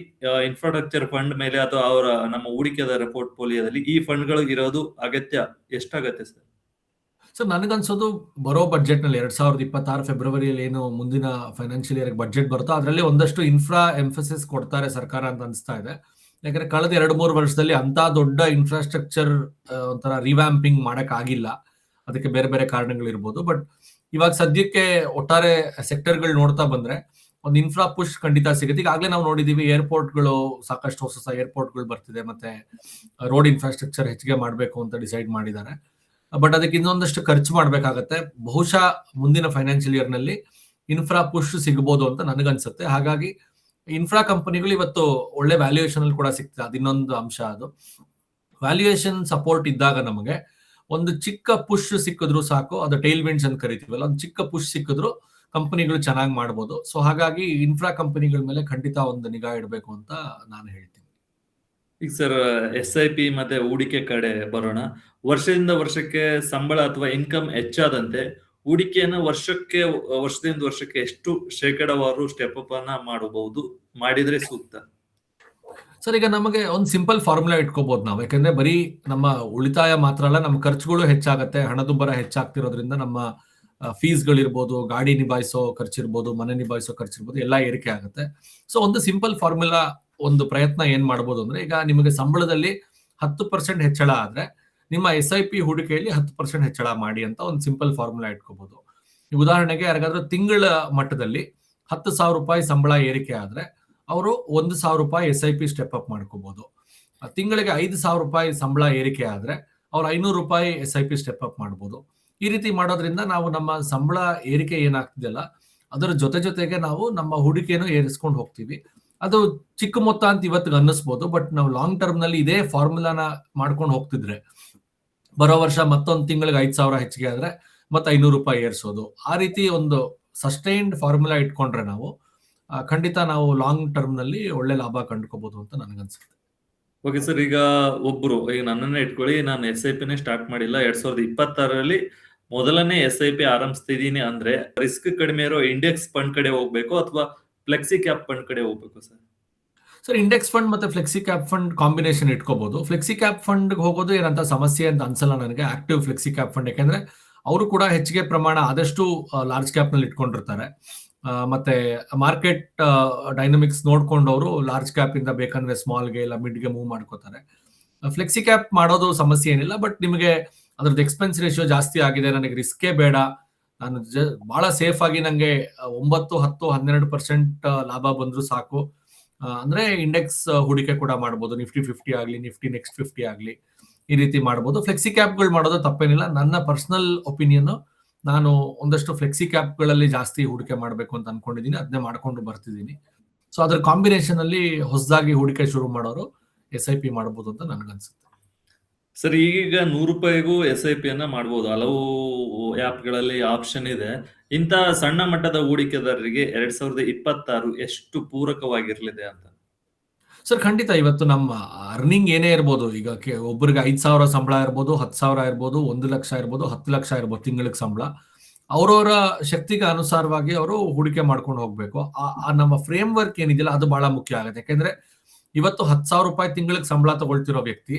ಇನ್ಫ್ರಾಸ್ಟ್ರಕ್ಚರ್ ಫಂಡ್ ಮೇಲೆ ಅಥವಾ ಅವರ ನಮ್ಮ ಹೂಡಿಕೆದಾರ ಪೋರ್ಟ್ಫೋಲಿಯೋದಲ್ಲಿ ಈ ಫಂಡ್ಗಳು ಇರೋದು ಅಗತ್ಯ? ಎಷ್ಟಾಗತ್ತೆ ಸರ್? ಸರ್, ನನಗನ್ಸೋದು ಬರೋ ಬಜೆಟ್ನಲ್ಲಿ ಎರಡ್ ಸಾವಿರದ ಇಪ್ಪತ್ತಾರು ಫೆಬ್ರವರಿಯಲ್ಲಿ ಏನು ಮುಂದಿನ ಫೈನಾನ್ಷಿಯಲ್ ಇಯರ್ ಬಜೆಟ್ ಬರುತ್ತೋ, ಅದರಲ್ಲಿ ಒಂದಷ್ಟು ಇನ್ಫ್ರಾ ಎಂಫಸಿಸ್ ಕೊಡ್ತಾರೆ ಸರ್ಕಾರ ಅಂತ ಅನಿಸ್ತಾ ಇದೆ. ಯಾಕಂದ್ರೆ ಕಳೆದ ಎರಡು ಮೂರು ವರ್ಷದಲ್ಲಿ ಅಂತ ದೊಡ್ಡ ಇನ್ಫ್ರಾಸ್ಟ್ರಕ್ಚರ್ ಒಂಥರ ರಿವ್ಯಾಂಪಿಂಗ್ ಮಾಡಕ್ ಆಗಿಲ್ಲ. ಅದಕ್ಕೆ ಬೇರೆ ಬೇರೆ ಕಾರಣಗಳಿರ್ಬೋದು. ಬಟ್ ಇವಾಗ ಸದ್ಯಕ್ಕೆ ಒಟ್ಟಾರೆ ಸೆಕ್ಟರ್ಗಳು ನೋಡ್ತಾ ಬಂದ್ರೆ ಒಂದು ಇನ್ಫ್ರಾ ಪುಷ್ ಖಂಡಿತ ಸಿಗುತ್ತೆ. ಈಗಾಗಲೇ ನಾವು ನೋಡಿದೀವಿ ಏರ್ಪೋರ್ಟ್ಗಳು ಸಾಕಷ್ಟು ಹೊಸ ಹೊಸ ಏರ್ಪೋರ್ಟ್ಗಳು ಬರ್ತಿದೆ. ಮತ್ತೆ ರೋಡ್ ಇನ್ಫ್ರಾಸ್ಟ್ರಕ್ಚರ್ ಹೆಚ್ಚಿಗೆ ಮಾಡಬೇಕು ಅಂತ ಡಿಸೈಡ್ ಮಾಡಿದ್ದಾರೆ. ಬಟ್ ಅದಕ್ಕೆ ಇನ್ನೊಂದಷ್ಟು ಖರ್ಚು ಮಾಡಬೇಕಾಗತ್ತೆ. ಬಹುಶಃ ಮುಂದಿನ ಫೈನಾನ್ಷಿಯಲ್ ಇಯರ್ನಲ್ಲಿ ಇನ್ಫ್ರಾ ಪುಷ್ ಸಿಗಬಹುದು ಅಂತ ನನಗನ್ಸುತ್ತೆ. ಹಾಗಾಗಿ ಇನ್ಫ್ರಾ ಕಂಪನಿಗಳು ಇವತ್ತು ಒಳ್ಳೆ ವ್ಯಾಲ್ಯೂಯೇಷನ್ ಅಲ್ಲಿ ಕೂಡ ಸಿಗ್ತದೆ. ಅದು ಇನ್ನೊಂದು ಅಂಶ ಅದು. ವ್ಯಾಲ್ಯೂಯೇಷನ್ ಸಪೋರ್ಟ್ ಇದ್ದಾಗ ನಮಗೆ ಒಂದು ಚಿಕ್ಕ ಪುಷ್ ಸಿಕ್ಕಿದ್ರು ಸಾಕು. ಅದು ಟೈಲ್ ವಿಂಡ್ಸ್ ಅಂತ ಕರಿತೀವಲ್ಲ, ಒಂದು ಚಿಕ್ಕ ಪುಷ್ ಸಿಕ್ಕಿದ್ರು ಕಂಪನಿಗಳು ಚೆನ್ನಾಗಿ ಮಾಡ್ಬೋದು. ಸೊ ಹಾಗಾಗಿ ಇನ್ಫ್ರಾ ಕಂಪನಿಗಳ ಮೇಲೆ ಖಂಡಿತ ಒಂದು ನಿಗಾ ಇಡಬೇಕು ಅಂತ ನಾನು ಹೇಳ್ತೀನಿ. ಈಗ ಸರ್ ಎಸ್ ಐ ಪಿ ಮತ್ತೆ ಹೂಡಿಕೆ ಕಡೆ ಬರೋಣ. ವರ್ಷದಿಂದ ವರ್ಷಕ್ಕೆ ಸಂಬಳ ಅಥವಾ ಇನ್ಕಮ್ ಹೆಚ್ಚಾದಂತೆ ಹೂಡಿಕೆಯನ್ನ ವರ್ಷಕ್ಕೆ, ವರ್ಷದಿಂದ ವರ್ಷಕ್ಕೆ ಎಷ್ಟು ಶೇಕಡವಾರು ಸ್ಟೆಪ್ ಅಪ್ ಅನ್ನ ಮಾಡಬಹುದು, ಮಾಡಿದ್ರೆ ಸೂಕ್ತ. ಸರ್, ಈಗ ನಮಗೆ ಒಂದು ಸಿಂಪಲ್ ಫಾರ್ಮುಲಾ ಇಟ್ಕೋಬಹುದು ನಾವು. ಯಾಕಂದ್ರೆ ಬರೀ ನಮ್ಮ ಉಳಿತಾಯ ಮಾತ್ರ ಅಲ್ಲ, ನಮ್ಮ ಖರ್ಚುಗಳು ಹೆಚ್ಚಾಗತ್ತೆ, ಹಣದುಬ್ಬರ ಹೆಚ್ಚಾಗ್ತಿರೋದ್ರಿಂದ ನಮ್ಮ ಫೀಸ್ಗಳಿರ್ಬೋದು ಗಾಡಿ ನಿಭಾಯಿಸೋ ಖರ್ಚಿರ್ಬೋದು, ಮನೆ ನಿಭಾಯಿಸೋ ಖರ್ಚಿರ್ಬೋದು, ಎಲ್ಲ ಏರಿಕೆ ಆಗುತ್ತೆ. ಸೊ ಒಂದು ಸಿಂಪಲ್ ಫಾರ್ಮುಲಾ ಒಂದು ಪ್ರಯತ್ನ ಏನ್ ಮಾಡ್ಬೋದು ಅಂದ್ರೆ, ಈಗ ನಿಮಗೆ ಸಂಬಳದಲ್ಲಿ ಹತ್ತು ಪರ್ಸೆಂಟ್ ಹೆಚ್ಚಳ ಆದ್ರೆ ನಿಮ್ಮ ಎಸ್ ಐ ಪಿ ಹೂಡಿಕೆಯಲ್ಲಿ ಹತ್ತು ಪರ್ಸೆಂಟ್ ಹೆಚ್ಚಳ ಮಾಡಿ ಅಂತ ಒಂದು ಸಿಂಪಲ್ ಫಾರ್ಮುಲಾ ಇಟ್ಕೋಬಹುದು ಉದಾಹರಣೆಗೆ ಯಾರಿಗಾದ್ರೂ ತಿಂಗಳ ಮಟ್ಟದಲ್ಲಿ ಹತ್ತು ಸಾವಿರ ರೂಪಾಯಿ ಸಂಬಳ ಏರಿಕೆ ಆದ್ರೆ ಅವರು ಒಂದು ಸಾವಿರ ರೂಪಾಯಿ S I P step up ಮಾಡ್ಕೋಬಹುದು ತಿಂಗಳಿಗೆ ಐದು ಸಾವಿರ ರೂಪಾಯಿ ಸಂಬಳ ಏರಿಕೆ ಆದ್ರೆ ಅವ್ರು ಐನೂರು ರೂಪಾಯಿ S I P step up ಮಾಡ್ಬೋದು. ಈ ರೀತಿ ಮಾಡೋದ್ರಿಂದ ನಾವು ನಮ್ಮ ಸಂಬಳ ಏರಿಕೆ ಏನಾಗ್ತಿದೆಯಲ್ಲ, ಅದರ ಜೊತೆ ಜೊತೆಗೆ ನಾವು ನಮ್ಮ ಹೂಡಿಕೆಯನ್ನು ಏರಿಸ್ಕೊಂಡು ಹೋಗ್ತೀವಿ. ಅದು ಚಿಕ್ಕ ಮೊತ್ತ ಅಂತ ಇವತ್ತಿಗೆ ಅನ್ನಿಸ್ಬೋದು, ಬಟ್ ನಾವು ಲಾಂಗ್ ಟರ್ಮ್ನಲ್ಲಿ ಇದೇ ಫಾರ್ಮುಲಾನ ಮಾಡ್ಕೊಂಡು ಹೋಗ್ತಿದ್ರೆ ಬರೋ ವರ್ಷ ಮತ್ತೊಂದು ತಿಂಗಳಿಗೆ ಐದು ಸಾವಿರ ಹೆಚ್ಚಿಗೆ ಆದ್ರೆ ಮತ್ತೆ ಐನೂರು ರೂಪಾಯಿ ಏರಿಸೋದು. ಆ ರೀತಿ ಒಂದು ಸಸ್ಟೈನ್ಡ್ ಫಾರ್ಮುಲಾ ಇಟ್ಕೊಂಡ್ರೆ ನಾವು ಖಂಡಿತ ನಾವು ಲಾಂಗ್ ಟರ್ಮ್ನಲ್ಲಿ ಒಳ್ಳೆ ಲಾಭ ಕಂಡುಕೋಬಹುದು ಅಂತ ನನಗನ್ಸುತ್ತೆ. ಓಕೆ ಸರ್ ಈಗ ಒಬ್ರು, ಈಗ ನನ್ನನ್ನೇ ಇಟ್ಕೊಳ್ಳಿ, ನಾನು ಎಸ್ ಐ ಪಿನೇ ಸ್ಟಾರ್ಟ್ ಮಾಡಿಲ್ಲ. ಎರಡ್ ಸಾವಿರದ ಇಪ್ಪತ್ತಾರರಲ್ಲಿ ಮೊದಲನೇ ಎಸ್ ಐ ಪಿ ಆರಂಭಿಸ್ತಿದ್ದೀನಿ ಅಂದ್ರೆ ರಿಸ್ಕ್ ಕಡಿಮೆ ಇರೋ ಇಂಡೆಕ್ಸ್ ಫಂಡ್ ಕಡೆ ಹೋಗ್ಬೇಕು ಅಥವಾ ಫ್ಲೆಕ್ಸಿ ಕ್ಯಾಪ್ ಫಂಡ್ ಕಡೆ ಹೋಗ್ಬೇಕು ಸರ್ ಸರ್ ಇಂಡೆಕ್ಸ್ ಫಂಡ್ ಮತ್ತೆ ಫ್ಲೆಕ್ಸಿ ಕ್ಯಾಪ್ ಫಂಡ್ ಕಾಂಬಿನೇಷನ್ ಇಟ್ಕೋಬಹುದು ಫ್ಲೆಕ್ಸಿ ಕ್ಯಾಪ್ ಫಂಡ್ ಹೋಗೋದು ಏನಂತ ಸಮಸ್ಯೆ ಅಂತ ಅನ್ಸಲ್ಲ ನನಗೆ. ಆಕ್ಟಿವ್ ಫ್ಲೆಕ್ಸಿ ಕ್ಯಾಪ್ ಫಂಡ್ ಯಾಕಂದ್ರೆ ಅವರು ಕೂಡ ಹೆಚ್ಚಿಗೆ ಪ್ರಮಾಣ ಆದಷ್ಟು ಲಾರ್ಜ್ ಕ್ಯಾಪ್ನಲ್ಲಿ ಇಟ್ಕೊಂಡಿರ್ತಾರೆ. ಮತ್ತೆ ಮಾರ್ಕೆಟ್ ಡೈನಮಿಕ್ಸ್ ನೋಡ್ಕೊಂಡು ಅವರು ಲಾರ್ಜ್ ಕ್ಯಾಪ್ ಇಂದ ಬೇಕಂದ್ರೆ ಸ್ಮಾಲ್ಗೆ ಇಲ್ಲ ಮಿಡ್ಗೆ ಮೂವ್ ಮಾಡ್ಕೋತಾರೆ. ಫ್ಲೆಕ್ಸಿ ಕ್ಯಾಪ್ ಮಾಡೋದು ಸಮಸ್ಯೆ ಏನಿಲ್ಲ ಬಟ್ ನಿಮಗೆ ಅದ್ರದ್ದು ಎಕ್ಸ್ಪೆನ್ಸ್ ರೇಷಿಯೋ ಜಾಸ್ತಿ ಆಗಿದೆ ನನಗೆ ರಿಸ್ಕೇ ಬೇಡ. ನಾನು ಬಹಳ ಸೇಫ್ ಆಗಿ ನಂಗೆ ಆ, ಒಂಬತ್ತು ಹತ್ತು ಹನ್ನೆರಡು ಪರ್ಸೆಂಟ್ ಲಾಭ ಬಂದ್ರು ಸಾಕು. ಅಂದ್ರೆ ಇಂಡೆಕ್ಸ್ ಹೂಡಿಕೆ ಕೂಡ ಮಾಡ್ಬೋದು. ನಿಫ್ಟಿ ಫಿಫ್ಟಿ ಆಗಲಿ ನಿಫ್ಟಿ ನೆಕ್ಸ್ಟ್ ಫಿಫ್ಟಿ ಆಗಲಿ ಈ ರೀತಿ ಮಾಡ್ಬೋದು. ಫ್ಲೆಕ್ಸಿ ಕ್ಯಾಪ್ಗಳು ಮಾಡೋದು ತಪ್ಪೇನಿಲ್ಲ. ನನ್ನ ಪರ್ಸನಲ್ ಒಪಿನಿಯನ್ ನಾನು ಒಂದಷ್ಟು ಫ್ಲೆಕ್ಸಿ ಕ್ಯಾಪ್ಗಳಲ್ಲಿ ಜಾಸ್ತಿ ಹೂಡಿಕೆ ಮಾಡಬೇಕು ಅಂತ ಅನ್ಕೊಂಡಿದ್ದೀನಿ. ಅದನ್ನೇ ಮಾಡ್ಕೊಂಡು ಬರ್ತಿದ್ದೀನಿ. ಸೊ ಅದರ ಕಾಂಬಿನೇಷನ್ ಅಲ್ಲಿ ಹೊಸದಾಗಿ ಹೂಡಿಕೆ ಶುರು ಮಾಡೋರು ಎಸ್ ಐ ಪಿ ಮಾಡಬಹುದು ಅಂತ ನನ್ಗನ್ಸುತ್ತೆ. ಸರ್ ಈಗ ನೂರು ರೂಪಾಯಿಗೂ ಎಸ್ ಐ ಪಿ ಅನ್ನ ಮಾಡಬಹುದು ಹಲವು ಆ್ಯಪ್ಗಳಲ್ಲಿ ಆಪ್ಷನ್ ಇದೆ. ಇಂಥ ಸಣ್ಣ ಮಟ್ಟದ ಹೂಡಿಕೆದಾರರಿಗೆ ಎರಡ್ ಸಾವಿರದ ಇಪ್ಪತ್ತಾರು ಎಷ್ಟು ಪೂರಕವಾಗಿರ್ಲಿದೆ ಅಂತ? ಸರ್, ಖಂಡಿತ ಇವತ್ತು ನಮ್ಮ ಅರ್ನಿಂಗ್ ಏನೇ ಇರ್ಬೋದು, ಈಗ ಒಬ್ಬರಿಗೆ ಐದ್ ಸಾವಿರ ಸಂಬಳ ಇರ್ಬೋದು, ಹತ್ತು ಸಾವಿರ ಇರ್ಬೋದು, ಒಂದು ಲಕ್ಷ ಇರ್ಬೋದು, ಹತ್ತು ಲಕ್ಷ ಇರ್ಬೋದು ತಿಂಗಳಿಗೆ ಸಂಬಳ. ಅವರವರ ಶಕ್ತಿಗೆ ಅನುಸಾರವಾಗಿ ಅವರು ಹೂಡಿಕೆ ಮಾಡ್ಕೊಂಡು ಹೋಗ್ಬೇಕು. ಆ ನಮ್ಮ ಫ್ರೇಮ್ ವರ್ಕ್ ಏನಿದೆಯಲ್ಲ, ಅದು ಬಹಳ ಮುಖ್ಯ ಆಗುತ್ತೆ. ಯಾಕೆಂದ್ರೆ, ಇವತ್ತು ಹತ್ತು ಸಾವಿರ ರೂಪಾಯಿ ತಿಂಗಳಿಗೆ ಸಂಬಳ ತಗೊಳ್ತಿರೋ ವ್ಯಕ್ತಿ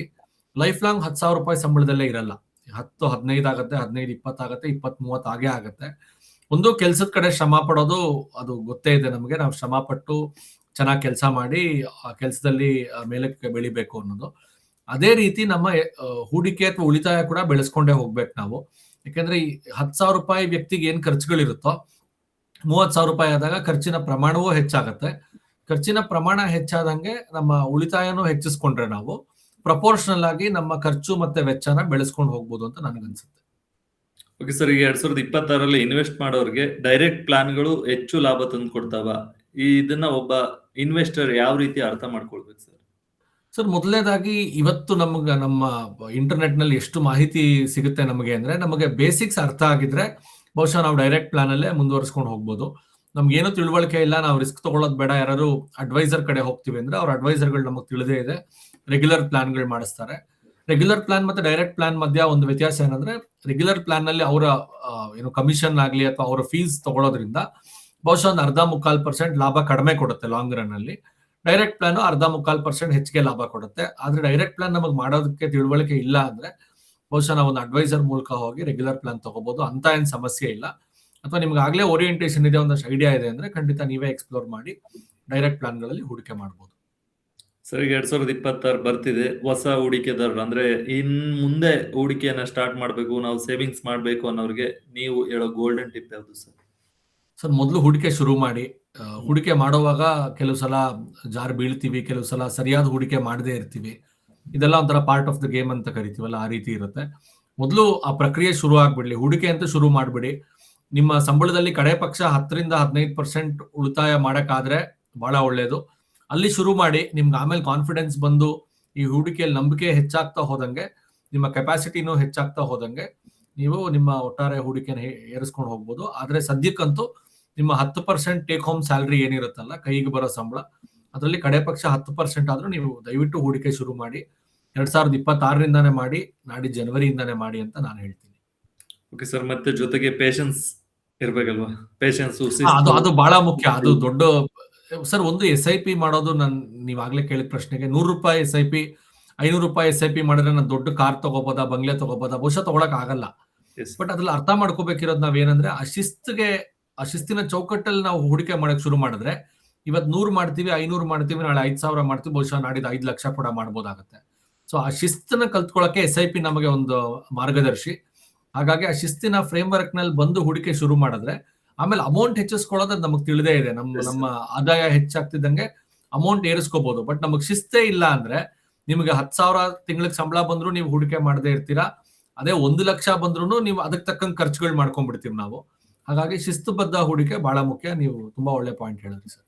ಲೈಫ್ ಲಾಂಗ್ ಹತ್ತು ಸಾವಿರ ರೂಪಾಯಿ ಸಂಬಳದಲ್ಲೇ ಇರಲ್ಲ. ಹತ್ತು, ಹದಿನೈದು ಆಗುತ್ತೆ, ಹದಿನೈದು ಇಪ್ಪತ್ತಾಗತ್ತೆ ಇಪ್ಪತ್ತ್ ಮೂವತ್ತು ಆಗೇ ಆಗತ್ತೆ. ಒಂದು ಕೆಲ್ಸದ ಕಡೆ ಶ್ರಮ ಪಡೋದು ಅದು ಗೊತ್ತೇ ಇದೆ ನಮಗೆ. ನಾವು ಶ್ರಮ ಪಟ್ಟು ಚೆನ್ನಾಗಿ ಕೆಲಸ ಮಾಡಿ ಆ ಕೆಲಸದಲ್ಲಿ ಮೇಲಕ್ಕೆ ಬೆಳಿಬೇಕು ಅನ್ನೋದು. ಅದೇ ರೀತಿ ನಮ್ಮ ಹೂಡಿಕೆ ಅಥವಾ ಉಳಿತಾಯ ಕೂಡ ಬೆಳೆಸ್ಕೊಂಡೇ ಹೋಗ್ಬೇಕು ನಾವು. ಯಾಕೆಂದ್ರೆ ಈ ಹತ್ತು ಸಾವಿರ ರೂಪಾಯಿ ವ್ಯಕ್ತಿಗೆ ಏನ್ ಖರ್ಚುಗಳಿರುತ್ತೋ ಮೂವತ್ ಸಾವಿರ ರೂಪಾಯಿ ಆದಾಗ ಖರ್ಚಿನ ಪ್ರಮಾಣವೂ ಹೆಚ್ಚಾಗತ್ತೆ. ಖರ್ಚಿನ ಪ್ರಮಾಣ ಹೆಚ್ಚಾದಂಗೆ ನಮ್ಮ ಉಳಿತಾಯನೂ ಹೆಚ್ಚಿಸ್ಕೊಂಡ್ರೆ ನಾವು. ಪ್ರಪೋರ್ಷನಲ್ ಆಗಿ ನಮ್ಮ ಖರ್ಚು ಮತ್ತೆ ವೆಚ್ಚನ ಬೆಳೆಸ್ಕೊಂಡು ಹೋಗ್ಬೋದು ಅಂತ ನನಗನ್ಸುತ್ತೆ. ಓಕೆ ಸರ್ ಈಗ ಎರಡ್ ಸಾವಿರದ ಇಪ್ಪತ್ತಾರಲ್ಲಿ ಇನ್ವೆಸ್ಟ್ ಮಾಡೋರಿಗೆ ಡೈರೆಕ್ಟ್ ಪ್ಲಾನ್ಗಳು ಹೆಚ್ಚು ಲಾಭ ತಂದು ಕೊಡ್ತಾವ. ಈ ಇದನ್ನ ಒಬ್ಬ ಇನ್ವೆಸ್ಟರ್ ಯಾವ ರೀತಿ ಅರ್ಥ ಮಾಡ್ಕೊಳ್ಬೇಕು ಸರ್ ಸರ್ ಮೊದಲನೇದಾಗಿ ಇವತ್ತು ನಮ್ಗೆ ನಮ್ಮ ಇಂಟರ್ನೆಟ್ನಲ್ಲಿ ಎಷ್ಟು ಮಾಹಿತಿ ಸಿಗುತ್ತೆ ನಮಗೆ ಅಂದ್ರೆ ನಮಗೆ ಬೇಸಿಕ್ಸ್ ಅರ್ಥ ಆಗಿದ್ರೆ ಬಹುಶಃ ನಾವು ಡೈರೆಕ್ಟ್ ಪ್ಲಾನ್ ಅಲ್ಲೇ ಮುಂದುವರಿಸ್ಕೊಂಡು ಹೋಗ್ಬೋದು. ನಮ್ಗೆ ಏನು ತಿಳುವಳಿಕೆ ಇಲ್ಲ ನಾವು ರಿಸ್ಕ್ ತಗೊಳ್ಳೋದು ಬೇಡ ಯಾರು ಅಡ್ವೈಸರ್ ಕಡೆ ಹೋಗ್ತೀವಿ ಅಂದ್ರೆ ಅವ್ರ ಅಡ್ವೈಸರ್ಗಳು ನಮಗೆ ತಿಳಿದೇ ಇದೆ. ರೆಗ್ಯುಲರ್ ಪ್ಲಾನ್ಗಳು ಮಾಡಿಸ್ತಾರೆ. ರೆಗ್ಯುಲರ್ ಪ್ಲಾನ್ ಮತ್ತೆ ಡೈರೆಕ್ಟ್ ಪ್ಲಾನ್ ಮಧ್ಯ ಒಂದು ವ್ಯತ್ಯಾಸ ಏನಂದ್ರೆ ರೆಗ್ಯುಲರ್ ಪ್ಲಾನ್ನಲ್ಲಿ ಅವರ ಏನು ಕಮಿಷನ್ ಆಗಲಿ ಅಥವಾ ಅವರ ಫೀಸ್ ತಗೊಳ್ಳೋದ್ರಿಂದ ಬಹುಶಃ ಒಂದು ಅರ್ಧ ಮುಕ್ಕಾಲ್ ಪರ್ಸೆಂಟ್ ಲಾಭ ಕಡಿಮೆ ಕೊಡುತ್ತೆ ಲಾಂಗ್ ರನ್ ಅಲ್ಲಿ. ಡೈರೆಕ್ಟ್ ಪ್ಲಾನ್ ಅರ್ಧ ಮುಕ್ಕಾಲ್ ಪರ್ಸೆಂಟ್ ಹೆಚ್ಚಿಗೆ ಲಾಭ ಕೊಡುತ್ತೆ. ಆದ್ರೆ ಡೈರೆಕ್ಟ್ ಪ್ಲಾನ್ ನಮಗೆ ಮಾಡೋದಕ್ಕೆ ತಿಳುವಳಿಕೆ ಇಲ್ಲ ಅಂದ್ರೆ ಬಹುಶಃ ನಾವು ಒಂದು ಅಡ್ವೈಸರ್ ಮೂಲಕ ಹೋಗಿ ರೆಗ್ಯುಲರ್ ಪ್ಲಾನ್ ತಗೋಬಹುದು ಅಂತ ಏನು ಸಮಸ್ಯೆ ಇಲ್ಲ. ಅಥವಾ ನಿಮ್ಗೆ ಆಗ್ಲೇ ಓರಿಯೆಂಟೇಷನ್ ಇದೆ, ಒಂದಷ್ಟು ಐಡಿಯಾ ಇದೆ ಅಂದ್ರೆ ಖಂಡಿತ ನೀವೇ ಎಕ್ಸ್ಪ್ಲೋರ್ ಮಾಡಿ ಡೈರೆಕ್ಟ್ ಪ್ಲಾನ್ಗಳಲ್ಲಿ ಹೂಡಿಕೆ ಮಾಡಬಹುದು ಸರ್ ಎರಡ್ ಸಾವಿರದ ಇಪ್ಪತ್ತಾರು ಬರ್ತಿದೆ. ಹೊಸ ಹೂಡಿಕೆದಾರರು ಅಂದ್ರೆ ಇನ್ ಮುಂದೆ ಹೂಡಿಕೆಯನ್ನ ಸ್ಟಾರ್ಟ್ ಮಾಡಬೇಕು, ನಾವು ಸೇವಿಂಗ್ಸ್ ಮಾಡ್ಬೇಕು ಅನ್ನೋರಿಗೆ ನೀವು ಹೇಳೋ ಗೋಲ್ಡನ್ ಟಿಪ್ ಯಾವುದು ಸರ್? ಸರ್, ಮೊದಲು ಹೂಡಿಕೆ ಶುರು ಮಾಡಿ. ಹೂಡಿಕೆ ಮಾಡುವಾಗ ಕೆಲವು ಸಲ ಜಾರ್ ಬೀಳ್ತೀವಿ, ಕೆಲವು ಸಲ ಸರಿಯಾದ ಹೂಡಿಕೆ ಮಾಡದೇ ಇರ್ತೀವಿ. ಇದೆಲ್ಲ ಒಂಥರ ಪಾರ್ಟ್ ಆಫ್ ದ ಗೇಮ್ ಅಂತ ಕರಿತೀವಲ್ಲ, ಆ ರೀತಿ ಇರುತ್ತೆ. ಮೊದಲು ಆ ಪ್ರಕ್ರಿಯೆ ಶುರು ಆಗ್ಬಿಡ್ಲಿ. ಹೂಡಿಕೆ ಅಂತ ಶುರು ಮಾಡ್ಬಿಡಿ. ನಿಮ್ಮ ಸಂಬಳದಲ್ಲಿ ಕಡೆ ಪಕ್ಷ ಹತ್ತರಿಂದ ಹದಿನೈದು ಪರ್ಸೆಂಟ್ ಉಳಿತಾಯ ಮಾಡಕ್ಕಾದ್ರೆ ಬಹಳ ಒಳ್ಳೇದು. ಅಲ್ಲಿ ಶುರು ಮಾಡಿ ನಿಮ್ಗೆ ಆಮೇಲೆ ಕಾನ್ಫಿಡೆನ್ಸ್ ಬಂದು ಈ ಹೂಡಿಕೆಯಲ್ಲಿ ನಂಬಿಕೆ ಹೆಚ್ಚಾಗ್ತಾ ಹೋದಂಗೆ ನಿಮ್ಮ ಕೆಪಾಸಿಟಿನೂ ಹೆಚ್ಚಾಗ್ತಾ ಹೋದಂಗೆ ನೀವು ನಿಮ್ಮ ಒಟ್ಟಾರೆ ಹೂಡಿಕೆನ ಏರಿಸ್ಕೊಂಡು ಹೋಗ್ಬೋದು. ಆದ್ರೆ ಸದ್ಯಕ್ಕಂತೂ ನಿಮ್ಮ ಹತ್ತು ಪರ್ಸೆಂಟ್ ಟೇಕ್ ಹೋಮ್ ಸ್ಯಾಲ್ರಿ ಏನಿರುತ್ತಲ್ಲ ಕೈಗೆ ಬರೋ ಸಂಬಳ ಅದರಲ್ಲಿ ಕಡೆ ಪಕ್ಷ ಹತ್ತು ಪರ್ಸೆಂಟ್ ಆದ್ರೂ ನೀವು ದಯವಿಟ್ಟು ಹೂಡಿಕೆ ಶುರು ಮಾಡಿ ಎರಡ್ ಸಾವಿರದ ಇಪ್ಪತ್ತಾರರಿಂದಾನೇ ಮಾಡಿ ನಾಡಿ ಜನವರಿಯಿಂದಾನೇ ಮಾಡಿ ಅಂತ ನಾನು ಹೇಳ್ತೀನಿ. ಓಕೆ ಸರ್ ಮತ್ತೆ ಜೊತೆಗೆ ಪೇಶನ್ಸ್ ಇರ್ಬೇಕಲ್ವಾ? ಪೇಷನ್ಸ್ ಅದು ಅದು ಬಹಳ ಮುಖ್ಯ. ಅದು ದೊಡ್ಡ ಸರ್ ಒಂದು ಎಸ್ ಐ ಪಿ ಮಾಡೋದು ನಾನು ನೀವಾಗಲೇ ಕೇಳಿದ ಪ್ರಶ್ನೆಗೆ ನೂರು ರೂಪಾಯಿ ಎಸ್ ಐ ಪಿ ಐನೂರು ರೂಪಾಯಿ ಎಸ್ ಐ ಪಿ ಮಾಡಿದ್ರೆ ನಾನು ದೊಡ್ಡ ಕಾರ್ ತಗೋಬೋದಾ ಬಂಗ್ಲೆ ತಗೋಬೋದಾ ಬಹುಶಃ ತಗೊಳಕ್ ಆಗಲ್ಲ. ಬಟ್ ಅದ್ರಲ್ಲಿ ಅರ್ಥ ಮಾಡ್ಕೋಬೇಕಿರೋದು ನಾವೇನಂದ್ರೆ ಆ ಶಿಸ್ತಿಗೆ ಆ ಶಿಸ್ತಿನ ಚೌಕಟ್ಟಲ್ಲಿ ನಾವು ಹೂಡಿಕೆ ಮಾಡಕ್ ಶುರು ಮಾಡಿದ್ರೆ ಇವತ್ ನೂರು ಮಾಡ್ತೀವಿ ಐನೂರು ಮಾಡ್ತೀವಿ ನಾಳೆ ಐದ್ ಸಾವಿರ ಮಾಡ್ತೀವಿ ಬಹುಶಃ ನಾಡಿದ್ದು ಐದ್ ಲಕ್ಷ ಕೂಡ ಮಾಡ್ಬೋದಾಗತ್ತೆ. ಸೊ ಆ ಶಿಸ್ತನ್ನ ಕಲ್ತ್ಕೊಳ್ಳೋಕೆ ಎಸ್ ಐ ಪಿ ನಮಗೆ ಒಂದು ಮಾರ್ಗದರ್ಶಿ. ಹಾಗಾಗಿ ಆ ಶಿಸ್ತಿನ ಫ್ರೇಮ್ ವರ್ಕ್ನಲ್ಲಿ ಬಂದು ಹೂಡಿಕೆ ಶುರು ಮಾಡಿದ್ರೆ ಆಮೇಲೆ ಅಮೌಂಟ್ ಹೆಚ್ಚಿಸ್ಕೊಳ್ಳೋದು ನಮಗೆ ತಿಳಿದೇ ಇದೆ. ನಮ್ಮ ನಮ್ಮ ಆದಾಯ ಹೆಚ್ಚಾಗ್ತಿದ್ದಂಗೆ ಅಮೌಂಟ್ ಏರಿಸ್ಕೋಬಹುದು ಬಟ್ ನಮಗೆ ಶಿಸ್ತೇ ಇಲ್ಲ ಅಂದ್ರೆ ನಿಮಗೆ ಹತ್ ಸಾವಿರ ತಿಂಗಳಿಗೆ ಸಂಬಳ ಬಂದ್ರು ನೀವು ಹೂಡಿಕೆ ಮಾಡದೇ ಇರ್ತೀರಾ? ಅದೇ ಒಂದು ಲಕ್ಷ ಬಂದ್ರು ನೀವು ಅದಕ್ಕೆ ತಕ್ಕಂಗೆ ಖರ್ಚುಗಳು ಮಾಡ್ಕೊಂಡ್ಬಿಡ್ತೀವಿ ನಾವು. ಹಾಗಾಗಿ ಶಿಸ್ತುಬದ್ಧ ಹೂಡಿಕೆ ಬಹಳ ಮುಖ್ಯ. ನೀವು ತುಂಬಾ ಒಳ್ಳೆ ಪಾಯಿಂಟ್ ಹೇಳಿದ್ರಿ ಸರ್.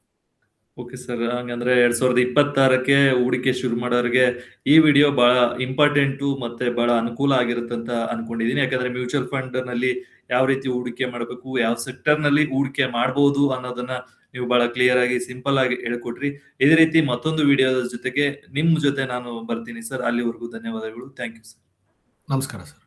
ಓಕೆ ಸರ್ ಹಂಗಂದ್ರೆ ಎರಡ್ ಸಾವಿರದ ಇಪ್ಪತ್ತಾರಕ್ಕೆ ಹೂಡಿಕೆ ಶುರು ಮಾಡೋರಿಗೆ ಈ ವಿಡಿಯೋ ಬಹಳ ಇಂಪಾರ್ಟೆಂಟು ಮತ್ತೆ ಬಹಳ ಅನುಕೂಲ ಆಗಿರುತ್ತಂತ ಅನ್ಕೊಂಡಿದೀನಿ. ಯಾಕಂದ್ರೆ ಮ್ಯೂಚುವಲ್ ಫಂಡ್ನಲ್ಲಿ ಯಾವ ರೀತಿ ಹೂಡಿಕೆ ಮಾಡಬೇಕು, ಯಾವ ಸೆಕ್ಟರ್ನಲ್ಲಿ ಹೂಡಿಕೆ ಮಾಡಬಹುದು ಅನ್ನೋದನ್ನ ನೀವು ಬಹಳ ಕ್ಲಿಯರ್ ಆಗಿ ಸಿಂಪಲ್ ಆಗಿ ಹೇಳ್ಕೊಟ್ರಿ. ಇದೇ ರೀತಿ ಮತ್ತೊಂದು ವಿಡಿಯೋದ ಜೊತೆಗೆ ನಿಮ್ ಜೊತೆ ನಾನು ಬರ್ತೀನಿ ಸರ್. ಅಲ್ಲಿವರೆಗೂ ಧನ್ಯವಾದಗಳು. ಥ್ಯಾಂಕ್ ಯು ಸರ್ ನಮಸ್ಕಾರ ಸರ್